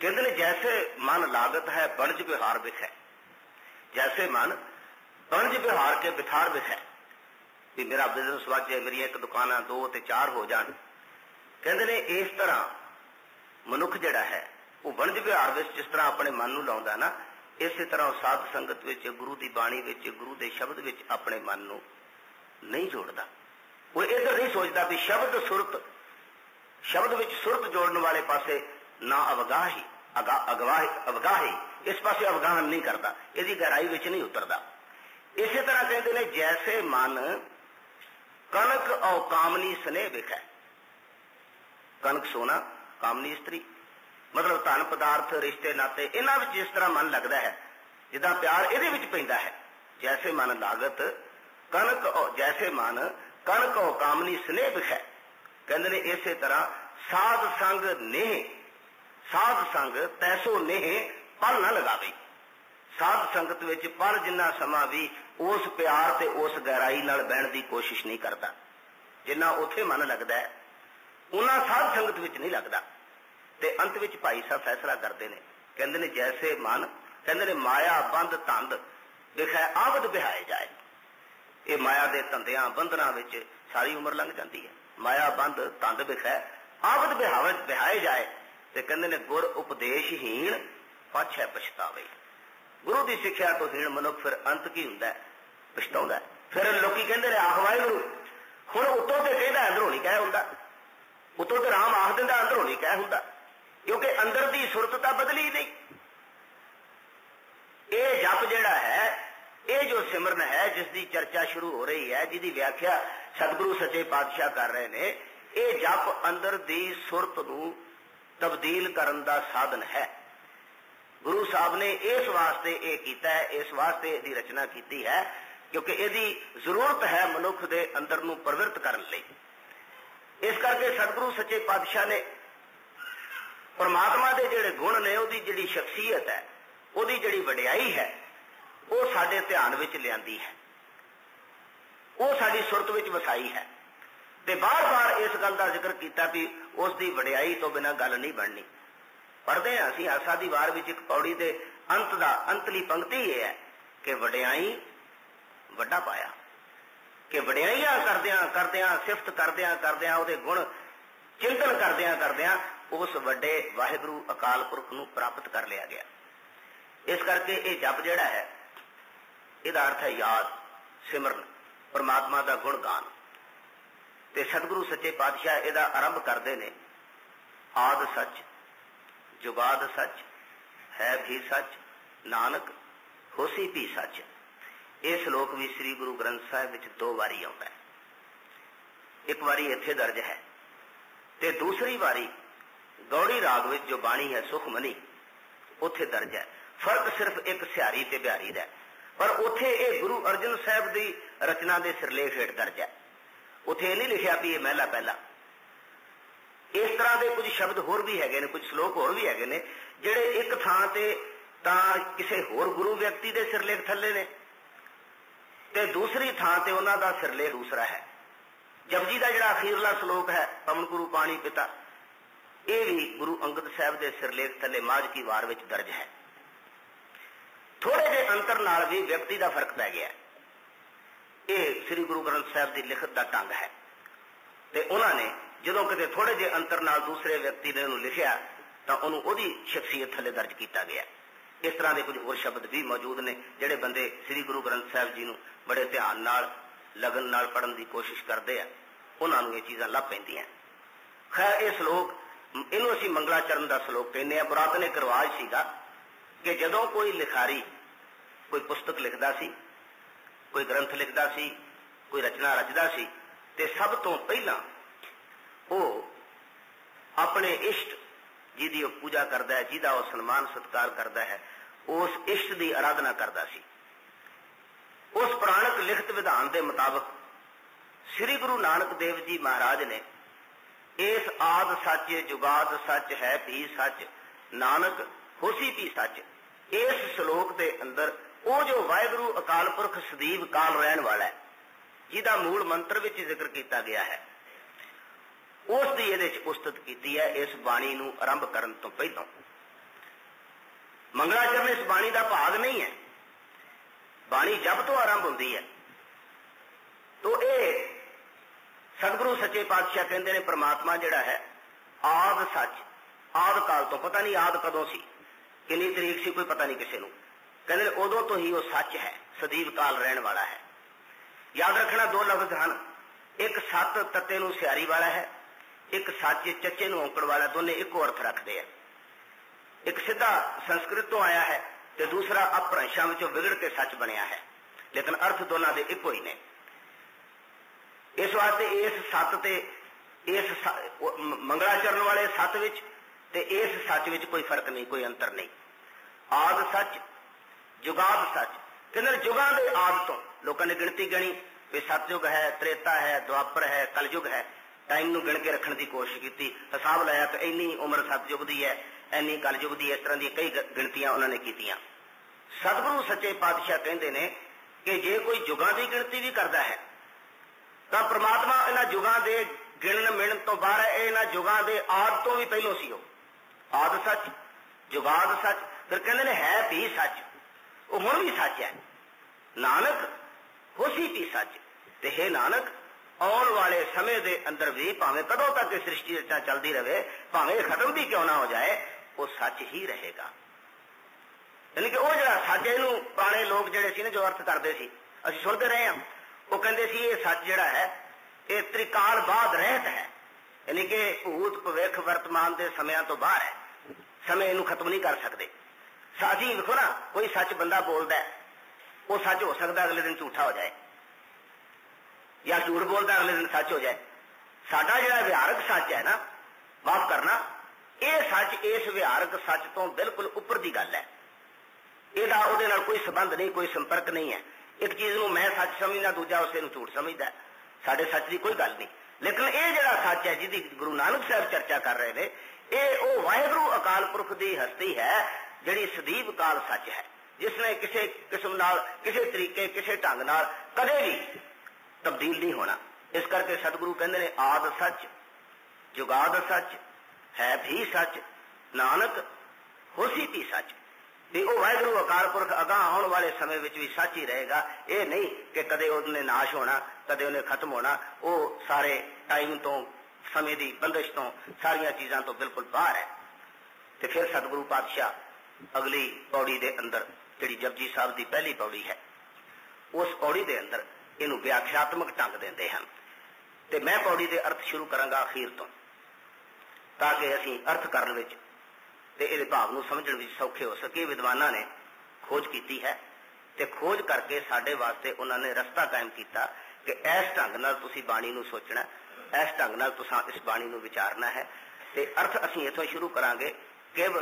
ਕਹਿੰਦੇ ਨੇ, ਜੈਸੇ ਮਨ ਲਾਗਤ ਹੈ, ਬਣਜ ਵਿਹਾਰ ਵਿਖੈ। ਜੈਸੇ ਮਨ ਬਣਜ ਵਿਹਾਰ ਕੇ ਬਿਥਾਰ ਵਿਖੈ। ਵੀ ਮੇਰਾ ਬਿਜ਼ਨਸ ਵੱਜ ਜਾਏ ਮੇਰੀ ਇੱਕ ਦੁਕਾਨਾਂ ਦੋ ਤੇ ਚਾਰ ਹੋ ਜਾਣ। ਕਹਿੰਦੇ ਨੇ, ਇਸ ਤਰ੍ਹਾਂ ਮਨੁੱਖ ਜਿਹੜਾ ਹੈ, ਉਹ ਬਣਜ ਵਿਹਾਰ ਵਿੱਚ ਜਿਸ ਤਰ੍ਹਾਂ ਆਪਣੇ ਮਨ ਨੂੰ ਲਾਉਂਦਾ ਨਾ ਇਸੇ ਤਰ੍ਹਾਂ ਉਹ ਸਾਧ ਸੰਗਤ ਵਿੱਚ, ਗੁਰੂ ਦੀ ਬਾਣੀ ਵਿੱਚ, ਗੁਰੂ ਦੇ ਸ਼ਬਦ ਵਿੱਚ ਆਪਣੇ ਮਨ ਨੂੰ ਨਹੀਂ ਜੋੜਦਾ। ਉਹ ਇਧਰ ਨਹੀਂ ਸੋਚਦਾ ਵੀ ਸ਼ਬਦ ਸੁਰਤ, ਸ਼ਬਦ ਵਿੱਚ ਸੁਰਤ ਜੋੜਨ ਵਾਲੇ ਪਾਸੇ ਨਾ ਅਵਗਾਹੀ ਅਗਵਾਹੀ, ਅਵਗਾਹੀ, ਇਸ ਪਾਸੇ ਅਵਗਾਹਨ ਨਹੀਂ ਕਰਦਾ, ਇਹਦੀ ਗਹਿਰਾਈ ਵਿੱਚ ਨਹੀਂ ਉਤਰਦਾ। ਇਸੇ ਤਰ੍ਹਾਂ ਕਹਿੰਦੇ ਨੇ, ਜੈਸੇ ਮਨ ਕਣਕ ਔ ਕਾਮਨੀ ਸਨੇਹ ਵਿਖੈ। ਕਣਕ ਸੋਨਾ, ਕਾਮਨੀ ਇਸਤਰੀ। ਮਤਲਬ ਧਨ ਪਦਾਰਥ, ਰਿਸ਼ਤੇ, ਨਾਤੇ, ਇਹਨਾਂ ਵਿੱਚ ਜਿਸ ਤਰ੍ਹਾਂ ਮਨ ਲੱਗਦਾ ਹੈ, ਜਿੱਦਾਂ ਪਿਆਰ ਇਹਦੇ ਵਿੱਚ ਪੈਂਦਾ ਹੈ। ਜੈਸੇ ਮਨ ਲਾਗਤ ਕਨਕ ਜੈਸੇ ਮਨ ਕਨਕ ਔ ਕਾਮਨੀ ਸਨੇਹ ਵਿਖੈ ਕਹਿੰਦੇ ਨੇ ਇਸੇ ਤਰ੍ਹਾਂ ਸਾਧ ਸੰਗ ਨੇਹ, ਸਾਧ ਸੰਗ ਤੈਸੋ ਨੇਹ ਪਲ ਨਾ ਲਗਾਵੇ। ਸਾਧ ਸੰਗਤ ਵਿੱਚ ਪਰ ਜਿੰਨਾ ਸਮਾਂ ਵੀ ਉਸ ਪਿਆਰ ਤੇ ਉਸ ਗਹਿਰਾਈ ਨਾਲ ਬਹਿਣ ਦੀ ਕੋਸ਼ਿਸ਼ ਨਹੀਂ ਕਰਦਾ। ਜਿੰਨਾ ਉੱਥੇ ਮਨ ਲੱਗਦਾ ਹੈ ਉਹਨਾਂ ਸਾਧ ਸੰਗਤ ਵਿੱਚ ਨਹੀਂ ਲੱਗਦਾ। ਤੇ ਅੰਤ ਵਿੱਚ ਭਾਈ ਸਾਹਿਬ ਫੈਸਲਾ ਕਰਦੇ ਨੇ। ਕਹਿੰਦੇ ਨੇ, ਜੈਸੇ ਮਨ, ਕਹਿੰਦੇ ਨੇ, ਮਾਇਆ ਬੰਦ ਧੰਦ ਦਿਖੈ ਆਵਦ ਬਿਹਾਏ ਜਾਏ। ਇਹ ਮਾਇਆ ਦੇ ਧੰਦਿਆਂ ਬੰਧਨਾਂ ਵਿੱਚ ਸਾਰੀ ਉਮਰ ਲੰਘ ਜਾਂਦੀ ਹੈ। ਮਾਇਆ ਬੰਦ ਧੰਦ ਵਿਖੈ ਆਵਦ ਬਿਹਾਵੇ, ਬਿਹਾਏ ਜਾਏ। ਤੇ ਕਹਿੰਦੇ ਨੇ, ਗੁਰ ਉਪਦੇਸ਼ਹੀਣ ਪਾਛੈ ਪਛਤਾਵੇ। ਗੁਰੂ ਦੀ ਸਿੱਖਿਆ ਤੋਂ ਹੀਣ ਮਨੁੱਖ ਫਿਰ ਅੰਤ ਕੀ ਹੁੰਦਾ ਹੈ? ਪਛਤਾਉਂਦਾ ਫਿਰ ਲੋਕੀ ਕਹਿੰਦੇ ਨੇ, ਆਹ ਵਾਹਿਗੁਰੂ, ਹੁਣ ਉਤੋਂ ਤੇ ਕਹਿੰਦਾ, ਅੰਦਰੋਂ ਨਹੀਂ ਕਹਿ ਹੁੰਦਾ। ਉਤੋਂ ਤੇ ਰਾਮ ਆਖ ਦਿੰਦਾ, ਅੰਦਰੋਂ ਨਹੀਂ ਕਹਿ ਹੁੰਦਾ। ਕਿਉਂਕਿ ਅੰਦਰ ਦੀ ਸੁਰਤ ਤਾਂ ਬਦਲੀ ਨਹੀਂ। ਇਹ ਜਪ ਜਿਹੜਾ ਹੈ, ਇਹ ਜੋ ਸਿਮਰਨ ਹੈ ਜਿਸ ਦੀ ਚਰਚਾ ਸ਼ੁਰੂ ਹੋ ਰਹੀ ਹੈ, ਜਿਹਦੀ ਵਿਆਖਿਆ ਸਤਿਗੁਰੂ ਸੱਚੇ ਪਾਤਸ਼ਾਹ ਕਰ ਰਹੇ ਨੇ, ਇਹ ਜਪ ਅੰਦਰ ਦੀ ਸੁਰਤ ਨੂੰ ਤਬਦੀਲ ਕਰਨ ਦਾ ਸਾਧਨ ਹੈ। ਗੁਰੂ ਸਾਹਿਬ ਨੇ ਇਸ ਵਾਸਤੇ ਇਹ ਕੀਤਾ ਹੈ, ਇਸ ਵਾਸਤੇ ਇਹਦੀ ਰਚਨਾ ਕੀਤੀ ਹੈ, ਕਿਉਂਕਿ ਇਹਦੀ ਜ਼ਰੂਰਤ ਹੈ ਮਨੁੱਖ ਦੇ ਅੰਦਰ ਨੂੰ ਪ੍ਰਵਿਰਤ ਕਰਨ ਲਈ। ਇਸ ਕਰਕੇ ਸਤਿਗੁਰੂ ਸੱਚੇ ਪਾਤਸ਼ਾਹ ਨੇ ਪਰਮਾਤਮਾ ਦੇ ਜਿਹੜੇ ਗੁਣ ਨੇ, ਉਹਦੀ ਜਿਹੜੀ ਸ਼ਖਸੀਅਤ ਹੈ, ਉਹਦੀ ਜਿਹੜੀ ਵਡਿਆਈ ਹੈ, ਉਹ ਸਾਡੇ ਧਿਆਨ ਵਿੱਚ ਲਿਆਂਦੀ ਹੈ। ਉਹ ਸਾਡੀ ਸੁਰਤ ਵਿੱਚ ਵਸਾਈ ਹੈ। ਤੇ ਬਾਰ-ਬਾਰ ਇਸ ਗੱਲ ਦਾ ਜ਼ਿਕਰ ਕੀਤਾ ਵੀ ਉਸ ਦੀ ਵਡਿਆਈ ਤੋਂ ਬਿਨਾਂ ਗੱਲ ਨਹੀਂ ਬਣਨੀ। ਪੜਦੇ ਹਾਂ ਅਸੀਂ, ਆਸਾ ਦੀ ਵਾਰ ਵਿੱਚ ਇੱਕ ਪੌੜੀ ਦੇ ਅੰਤ ਦਾ, ਅੰਤਲੀ ਪੰਕਤੀ ਇਹ ਹੈ ਕਿ ਵਡਿਆਈ ਵੱਡਾ ਪਾਇਆ। ਕਿ ਵਡਿਆਈਆਂ ਕਰਦਿਆਂ ਕਰਦਿਆਂ, ਸਿਫਤ ਕਰਦਿਆਂ ਕਰਦਿਆਂ ਉਹਦੇ ਗੁਣ ਚਿੰਤਨ ਕਰਦਿਆਂ ਕਰਦਿਆਂ ਉਸ ਵੱਡੇ ਵਾਹਿਗੁਰੂ ਅਕਾਲ ਪੁਰਖ ਨੂੰ ਪ੍ਰਾਪਤ ਕਰ ਲਿਆ ਗਿਆ। ਇਸ ਕਰਕੇ ਇਹ ਜਪ ਜਿਹੜਾ ਹੈ, ਇਹਦਾ ਅਰਥ ਹੈ ਯਾਦ, ਸਿਮਰਨ, ਪਰਮਾਤਮਾ ਦਾ ਗੁਣ ਗਾਨ ਤੇ ਸਤਿਗੁਰੂ ਸੱਚੇ ਪਾਤਸ਼ਾਹ ਇਹਦਾ ਆਰੰਭ ਕਰਦੇ ਨੇ, ਆਦ ਸੱਚ, ਜੁਗਾਦ ਸੱਚ, ਹੈ ਵੀ ਸੱਚ, ਨਾਨਕ, ਹੋਸੀ ਵੀ ਸੱਚ। ਇਹ ਸ਼ਲੋਕ ਵੀ ਸ੍ਰੀ ਗੁਰੂ ਗ੍ਰੰਥ ਸਾਹਿਬ ਵਿੱਚ ਦੋ ਵਾਰੀ ਆਉਂਦਾ ਹੈ। ਇੱਕ ਵਾਰੀ ਇੱਥੇ ਦਰਜ ਹੈ ਤੇ ਦੂਸਰੀ ਵਾਰੀ ਗੌੜੀ ਰਾਗ ਵਿੱਚ ਜੋ ਬਾਣੀ ਹੈ ਸੁਖਮਨੀ ਉੱਥੇ ਦਰਜ ਹੈ। ਫ਼ਰਕ ਸਿਰਫ ਇੱਕ ਸਿਹਾਰੀ ਤੇ ਬਿਹਾਰੀ ਦਾ ਪਰ ਉੱਥੇ ਇਹ ਗੁਰੂ ਅਰਜਨ ਸਾਹਿਬ ਦੀ ਰਚਨਾ ਦੇ ਸਿਰਲੇਖ ਹੇਠ ਦਰਜ ਹੈ। ਉੱਥੇ ਇਹ ਨਹੀਂ ਲਿਖਿਆ ਵੀ ਇਹ ਮਹਿਲਾ ਪਹਿਲਾ। ਇਸ ਤਰ੍ਹਾਂ ਦੇ ਕੁਝ ਸ਼ਬਦ ਹੋਰ ਵੀ ਹੈਗੇ ਨੇ, ਕੁਝ ਸ਼ਲੋਕ ਹੋਰ ਵੀ ਹੈਗੇ ਨੇ, ਜਿਹੜੇ ਇੱਕ ਥਾਂ ਤੇ ਤਾਂ ਕਿਸੇ ਹੋਰ ਗੁਰੂ ਵਿਅਕਤੀ ਦੇ ਸਿਰਲੇਖ ਥੱਲੇ ਨੇ ਤੇ ਦੂਸਰੀ ਥਾਂ ਤੇ ਉਹਨਾਂ ਦਾ ਸਿਰਲੇਖ ਦੂਸਰਾ ਹੈ। ਜਪਜੀ ਦਾ ਜਿਹੜਾ ਅਖੀਰਲਾ ਸ਼ਲੋਕ ਹੈ, ਪਵਨ ਗੁਰੂ ਪਾਣੀ ਪਿਤਾ ਇਹ ਵੀ ਗੁਰੂ ਅੰਗਦ ਸਾਹਿਬ ਦੇ ਸਿਰਲੇਖ ਥੱਲੇ ਮਾਝ ਕੀ ਵਾਰ ਵਿੱਚ ਦਰਜ ਹੈ। ਥੋੜੇ ਜਿਹੇ ਅੰਤਰ ਨਾਲ ਵੀ ਵਿਅਕਤੀ ਦਾ ਫ਼ਰਕ ਪੈ ਗਿਆ। ਇਹ ਸ੍ਰੀ ਗੁਰੂ ਗ੍ਰੰਥ ਸਾਹਿਬ ਦੀ ਲਿਖਤ ਦਾ ਢੰਗ ਹੈ। ਤੇ ਉਹਨਾਂ ਨੇ ਜਦੋਂ ਕਿਤੇ ਥੋੜੇ ਜਿਹੇ ਅੰਤਰ ਨਾਲ ਦੂਸਰੇ ਵਿਅਕਤੀ ਨੇ ਉਹਨੂੰ ਲਿਖਿਆ, ਤਾਂ ਉਹਨੂੰ ਉਹਦੀ ਸ਼ਖਸੀਅਤ ਥੱਲੇ ਦਰਜ ਕੀਤਾ ਗਿਆ। ਇਸ ਤਰ੍ਹਾਂ ਦੇ ਕੁਝ ਹੋਰ ਸ਼ਬਦ ਵੀ ਮੌਜੂਦ ਨੇ, ਜਿਹੜੇ ਬੰਦੇ ਸ੍ਰੀ ਗੁਰੂ ਗ੍ਰੰਥ ਸਾਹਿਬ ਜੀ ਨੂੰ ਬੜੇ ਧਿਆਨ ਨਾਲ, ਲਗਨ ਨਾਲ ਪੜਨ ਦੀ ਕੋਸ਼ਿਸ਼ ਕਰਦੇ ਆ। ਉਹਨਾਂ ਨੂੰ ਇਹ ਚੀਜ਼ਾਂ ਲੱਭ ਪੈਂਦੀਆਂ। ਖੈਰ, ਇਹ ਸ਼ਲੋਕ ਇਹਨੂੰ ਅਸੀਂ ਮੰਗਲਾਚਰਨ ਦਾ ਸ਼ਲੋਕ ਕਹਿੰਦੇ ਆ ਪੁਰਾਤਨ ਇੱਕ ਰਿਵਾਜ ਸੀਗਾ ਕਿ ਜਦੋਂ ਕੋਈ ਲਿਖਾਰੀ ਕੋਈ ਪੁਸਤਕ ਲਿਖਦਾ ਸੀ, ਕੋਈ ਗ੍ਰੰਥ ਲਿਖਦਾ ਸੀ, ਕੋਈ ਰਚਨਾ ਰਚਦਾ ਸੀ, ਤੇ ਸਭ ਤੋਂ ਪਹਿਲਾਂ ਉਹ ਆਪਣੇ ਇਸ਼ਟ ਜਿਹਦੀ ਉਹ ਪੂਜਾ ਕਰਦਾ ਹੈ, ਜਿਹਦਾ ਉਹ ਸਨਮਾਨ ਸਤਕਾਰ ਕਰਦਾ ਹੈ, ਉਸ ਇਸ਼ਟ ਦੀ ਆਰਾਧਨਾ ਕਰਦਾ ਸੀ। ਉਸ ਪ੍ਰਾਣਕ ਲਿਖਤ ਵਿਧਾਨ ਦੇ ਮੁਤਾਬਕ ਸ੍ਰੀ ਗੁਰੂ ਨਾਨਕ ਦੇਵ ਜੀ ਮਹਾਰਾਜ ਨੇ ਇਸ ਆਦ ਸੱਚ ਜੁਗਾਦ ਸੱਚ ਹੈ, ਵੀ ਸੱਚ। ਨਾਨਕ ਹੋਸੀ ਵੀ ਸੱਚ। ਇਸ ਸ਼ਲੋਕ ਦੇ ਅੰਦਰ ਉਹ ਜੋ ਵਾਹਿਗੁਰੂ ਅਕਾਲ ਪੁਰਖ ਸਦੀਵ ਕਾਲ ਰਹਿਣ ਵਾਲਾ ਹੈ, ਜਿਹਦਾ ਮੂਲ ਮੰਤਰ ਵਿੱਚ ਜ਼ਿਕਰ ਕੀਤਾ ਗਿਆ ਹੈ, ਉਸ ਦੀ ਇਹਦੇ ਵਿੱਚ ਉਸਤਤ ਕੀਤੀ ਹੈ ਇਸ ਬਾਣੀ ਨੂੰ ਆਰੰਭ ਕਰਨ ਤੋਂ ਪਹਿਲਾਂ। ਮੰਗਲਾਚਰਨ ਇਸ ਬਾਣੀ ਦਾ ਭਾਗ ਨਹੀਂ ਹੈ। ਬਾਣੀ ਜਬ ਤੋਂ ਆਰੰਭ ਹੁੰਦੀ ਹੈ। ਤੋਂ ਇਹ ਸਤਿਗੁਰੂ ਸੱਚੇ ਪਾਤਸ਼ਾਹ ਕਹਿੰਦੇ ਨੇ, ਪ੍ਰਮਾਤਮਾ ਜਿਹੜਾ ਹੈ, ਆਦ ਸੱਚ। ਆਦ ਕਾਲ ਤੋਂ ਪਤਾ ਨਹੀਂ ਆਦ ਕਦੋਂ ਸੀ, ਕਿੰਨੀ ਤਰੀਕ ਸੀ, ਕੋਈ ਪਤਾ ਨਹੀਂ ਕਿਸੇ ਨੂੰ। ਕਹਿੰਦੇ ਨੇ, ਉਦੋਂ ਤੋਂ ਹੀ ਉਹ ਸੱਚ ਹੈ, ਸਦੀਵ ਕਾਲ ਰਹਿਣ ਵਾਲਾ ਹੈ। ਯਾਦ ਰੱਖਣਾ ਦੋ ਲਫ਼ਜ਼ ਹਨ। ਇੱਕ ਸੱਤ ਤੱਤੇ ਨੂੰ ਸਿਆਰੀ ਵਾਲਾ ਹੈ, ਇੱਕ ਸੱਚ ਚੱਚੇ ਨੂੰ ਔਂਕੜ ਵਾਲਾ, ਦੋਨੇ ਇੱਕੋ ਅਰਥ ਰੱਖਦੇ ਆ। ਇੱਕ ਸਿੱਧਾ ਸੰਸਕ੍ਰਿਤ ਤੋਂ ਆਇਆ ਹੈ ਤੇ ਦੂਸਰਾ ਅਪਭ੍ਰੰਸ਼ਾਂ ਵਿੱਚੋਂ ਵਿਗੜ ਕੇ ਸੱਚ ਬਣਿਆ ਹੈ। ਲੇਕਿਨ ਅਰਥ ਦੋਨਾਂ ਦੇ ਇੱਕੋ ਹੀ ਨੇ। ਇਸ ਵਾਸਤੇ ਇਸ ਸੱਤ ਤੇ ਇਸ ਮੰਗਲਾਚਰਨ ਵਾਲੇ ਸੱਤ ਵਿੱਚ ਤੇ ਇਸ ਸੱਚ ਵਿੱਚ ਕੋਈ ਫ਼ਰਕ ਨਹੀਂ, ਕੋਈ ਅੰਤਰ ਨਹੀਂ। ਆਦ ਸੱਚ, ਜੁਗਾਦ ਸੱਚ। ਕਹਿੰਦੇ ਜੁਗਾਂ ਦੇ ਆਦ ਤੋਂ ਲੋਕਾਂ ਨੇ ਗਿਣਤੀ ਗਣੀ ਵੀ ਸਤਯੁਗ ਹੈ, ਤ੍ਰੇਤਾ ਹੈ, ਦੁਆਪਰ ਹੈ, ਕਲਯੁਗ ਹੈ। ਟਾਈਮ ਨੂੰ ਗਿਣ ਕੇ ਰੱਖਣ ਦੀ ਕੋਸ਼ਿਸ਼ ਕੀਤੀ। ਹਿਸਾਬ ਲਾਇਆ ਕਿ ਇੰਨੀ ਉਮਰ ਸਤਯੁਗ ਦੀ ਹੈ, ਇੰਨੀ ਕਲਯੁਗ ਦੀ, ਇਸ ਤਰ੍ਹਾਂ ਦੀਆਂ ਕਈ ਗਿਣਤੀਆਂ ਉਹਨਾਂ ਨੇ ਕੀਤੀਆਂ। ਸਤਿਗੁਰੂ ਸੱਚੇ ਪਾਤਸ਼ਾਹ ਕਹਿੰਦੇ ਨੇ ਕਿ ਜੇ ਕੋਈ ਜੁਗਾਂ ਦੀ ਗਿਣਤੀ ਵੀ ਕਰਦਾ ਹੈ ਤਾਂ ਪ੍ਰਮਾਤਮਾ ਇਹਨਾਂ ਯੁਗਾਂ ਦੇ ਗਿਣਨ ਮਿਣਨ ਤੋਂ ਬਾਹਰ ਹੈ ਇਹਨਾਂ ਯੁਗਾਂ ਦੇ ਆਦ ਤੋਂ ਵੀ ਪਹਿਲੋਂ ਸੀ ਉਹ। ਆਦ ਸੱਚ ਜੁਗਾਦ ਸੱਚ, ਫਿਰ ਕਹਿੰਦੇ ਨੇ ਹੈ ਵੀ ਸੱਚ, ਉਹ ਹੁਣ ਵੀ ਸੱਚ ਹੈ। ਨਾਨਕ ਹੋਸੀ ਵੀ ਸੱਚ। ਤੇ ਹੈ ਨਾਨਕ, ਆਉਣ ਵਾਲੇ ਸਮੇਂ ਦੇ ਅੰਦਰ ਵੀ ਭਾਵੇਂ ਕਦੋਂ ਤੱਕ ਇਹ ਸ੍ਰਿਸ਼ਟੀ ਰਚਨਾ ਚੱਲਦੀ ਰਹੇ ਭਾਵੇਂ ਇਹ ਖਤਮ ਵੀ ਕਿਉਂ ਨਾ ਹੋ ਜਾਏ, ਉਹ ਸੱਚ ਹੀ ਰਹੇਗਾ। ਯਾਨੀ ਕਿ ਉਹ ਜਿਹੜਾ ਸੱਚ ਇਹਨੂੰ ਪੁਰਾਣੇ ਲੋਕ ਜਿਹੜੇ ਸੀ ਨਾ, ਜੋ ਅਰਥ ਕਰਦੇ ਸੀ, ਅਸੀਂ ਸੁਣਦੇ ਰਹੇ ਹਾਂ। ਉਹ ਕਹਿੰਦੇ ਸੀ, ਇਹ ਸੱਚ ਜਿਹੜਾ ਹੈ, ਇਹ ਤ੍ਰਿਕਾਲ ਬਾਦ ਰਹਿਤ ਹੈ। ਯਾਨੀ ਕਿ ਭੂਤ ਭਵਿੱਖ ਵਰਤਮਾਨ ਦੇ ਸਮਿਆਂ ਤੋਂ ਬਾਹਰ ਹੈ। ਸਮੇਂ ਇਹਨੂੰ ਖਤਮ ਨਹੀਂ ਕਰ ਸਕਦੇ। ਸਾਜੀ ਵੇਖੋ ਨਾ, ਕੋਈ ਸੱਚ ਬੰਦਾ ਬੋਲਦਾ ਹੈ, ਉਹ ਸੱਚ ਹੋ ਸਕਦਾ ਅਗਲੇ ਦਿਨ ਝੂਠਾ ਹੋ ਜਾਏ। ਜਾਂ ਝੂਠ ਬੋਲਦਾ, ਅਗਲੇ ਦਿਨ ਸੱਚ ਹੋ ਜਾਏ। ਸਾਡਾ ਜਿਹੜਾ ਵਿਹਾਰਕ ਸੱਚ ਹੈ ਨਾ, ਮਾਫ ਕਰਨਾ, ਇਹ ਸੱਚ ਇਸ ਵਿਹਾਰਕ ਸੱਚ ਤੋਂ ਬਿਲਕੁਲ ਉੱਪਰ ਦੀ ਗੱਲ ਹੈ। ਇਹਦਾ ਉਹਦੇ ਨਾਲ ਕੋਈ ਸੰਬੰਧ ਨਹੀਂ, ਕੋਈ ਸੰਪਰਕ ਨਹੀਂ ਹੈ। ਇੱਕ ਚੀਜ਼ ਨੂੰ ਮੈਂ ਸੱਚ ਸਮਝਦਾ, ਦੂਜਾ ਉਸੇ ਨੂੰ ਝੂਠ ਸਮਝਦਾ। ਸਾਡੇ ਸੱਚ ਦੀ ਕੋਈ ਗੱਲ ਨਹੀਂ। ਲੇਕਿਨ ਇਹ ਜਿਹੜਾ ਸੱਚ ਹੈ, ਜਿਹਦੀ ਗੁਰੂ ਨਾਨਕ ਸਾਹਿਬ ਚਰਚਾ ਕਰ ਰਹੇ ਨੇ, ਇਹ ਉਹ ਵਾਹਿਗੁਰੂ ਅਕਾਲ ਪੁਰਖ ਦੀ ਹਸਤੀ ਹੈ, ਜਿਹੜੀ ਸਦੀਵ ਕਾਲ ਸੱਚ ਹੈ। ਜਿਸ ਨੇ ਕਿਸੇ ਕਿਸਮ ਨਾਲ, ਕਿਸੇ ਤਰੀਕੇ, ਕਿਸੇ ਢੰਗ ਨਾਲ ਕਦੇ ਵੀ ਤਬਦੀਲ ਨਹੀਂ ਹੋਣਾ। ਇਸ ਕਰਕੇ ਸਤਿਗੁਰੂ ਕਹਿੰਦੇ ਨੇ, ਆਦ ਸੱਚ, ਜੁਗਾਦ ਸੱਚ, ਹੈ ਵੀ ਸੱਚ, ਨਾਨਕ, ਹੋਸੀ ਤੀ ਸੱਚ। ਤੇ ਉਹ ਵਾਹਿਗੁਰੂ ਅਕਾਲ ਪੁਰਖ ਅਗਾਹ ਆਉਣ ਵਾਲੇ ਸਮੇਂ ਵਿੱਚ ਵੀ ਸੱਚ ਹੀ ਰਹੇਗਾ। ਇਹ ਨਹੀਂ ਕਿ ਕਦੇ ਉਹਨੇ ਨਾਸ਼ ਹੋਣਾ, ਕਦੇ ਉਹਨੇ ਖਤਮ ਹੋਣਾ। ਉਹ ਸਾਰੇ ਟਾਈਮ ਤੋਂ, ਸਮੇਂ ਦੀ ਬੰਦਿਸ਼ ਤੋਂ, ਸਾਰੀਆਂ ਚੀਜ਼ਾਂ ਤੋਂ ਬਿਲਕੁਲ ਬਾਹਰ ਹੈ। ਤੇ ਫਿਰ ਸਤਿਗੁਰੂ ਪਾਤਸ਼ਾਹ ਅਗਲੀ ਪੌੜੀ ਦੇ ਅੰਦਰ, ਜਿਹੜੀ ਜਪਜੀ ਸਾਹਿਬ ਦੀ ਪਹਿਲੀ ਪੌੜੀ ਹੈ, ਉਸ ਪੌੜੀ ਦੇ ਅੰਦਰ ਇਹਨੂੰ ਵਿਆਖਿਆਤਮਕ ਢੰਗ ਦਿੰਦੇ ਹਨ। ਤੇ ਮੈਂ ਪੌੜੀ ਦੇ ਅਰਥ ਸ਼ੁਰੂ ਕਰਾਂਗਾ ਅਖੀਰ ਤੋਂ, ਤਾਂ ਕਿ ਅਸੀਂ ਅਰਥ ਕਰਨ ਵਿੱਚ ਤੇ ਇਹਦੇ ਭਾਵ ਨੂੰ ਸਮਝਣ ਵਿੱਚ ਸੌਖੇ ਹੋ ਸਕੇ। ਵਿਦਵਾਨਾਂ ਨੇ ਖੋਜ ਕੀਤੀ ਹੈ ਤੇ ਖੋਜ ਕਰਕੇ ਸਾਡੇ ਵਾਸਤੇ ਉਹਨਾਂ ਨੇ ਰਸਤਾ ਕਾਇਮ ਕੀਤਾ ਕਿ ਇਸ ਢੰਗ ਨਾਲ ਤੁਸੀਂ ਬਾਣੀ ਨੂੰ ਸੋਚਣਾ, ਇਸ ਢੰਗ ਨਾਲ ਤੁਸੀਂ ਇਸ ਬਾਣੀ ਨੂੰ ਵਿਚਾਰਨਾ ਹੈ। ਤੇ ਅਰਥ ਅਸੀਂ ਇਥੋਂ ਸ਼ੁਰੂ ਕਰਾਂਗੇ, ਕਿਵ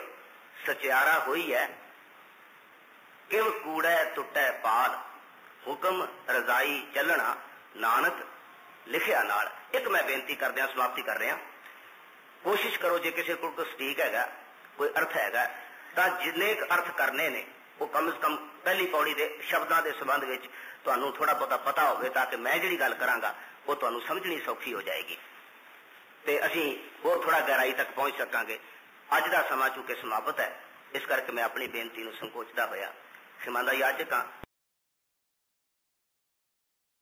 ਸਚਿਆਰਾ ਹੋਈ ਹੈ ਕਿਵ ਕੂੜੈ ਟੁੱਟੈ ਪਾਲ, ਹੁਕਮ ਰਜ਼ਾਈ ਚੱਲਣਾ ਨਾਨਕ ਲਿਖਿਆ ਨਾਲ। ਇੱਕ ਮੈਂ ਬੇਨਤੀ ਕਰਦਿਆਂ, ਸਮਾਪਤੀ ਕਰ ਰਿਹਾ। ਕੋਸ਼ਿਸ਼ ਕਰੋ ਜੇ ਕਿਸੇ ਕੋਲ ਕੋਈ ਸਟੀਕ ਹੈਗਾ ਕੋਈ ਅਰਥ ਹੈਗਾ ਤਾਂ ਜਿੰਨੇ ਕੁ ਅਰਥ ਕਰਨੇ ਨੇ, ਉਹ ਕਮ ਸੇ ਕਮ ਪਹਿਲੀ ਪੌੜੀ ਦੇ ਸ਼ਬਦਾਂ ਦੇ ਸੰਬੰਧ ਵਿੱਚ ਤੁਹਾਨੂੰ ਥੋੜਾ ਬਹੁਤਾ ਪਤਾ ਹੋਵੇ ਤਾਂ ਕਿ ਮੈਂ ਜਿਹੜੀ ਗੱਲ ਕਰਾਂਗਾ, ਉਹ ਤੁਹਾਨੂੰ ਸਮਝਣੀ ਸੌਖੀ ਹੋ ਜਾਏਗੀ। ਤੇ ਅਸੀਂ ਹੋਰ ਥੋੜਾ ਗਹਿਰਾਈ ਤੱਕ ਪਹੁੰਚ ਸਕਾਂਗੇ। ਅੱਜ ਦਾ ਸਮਾਂ ਚੁੱਕੇ ਸਮਾਪਤ ਹੈ, ਇਸ ਕਰਕੇ ਮੈਂ ਆਪਣੀ ਬੇਨਤੀ ਨੂੰ ਸੰਕੋਚਦਾ ਹੋਇਆ। ਖਿਮਾਂਦਾ ਯਾਚਕਾਂ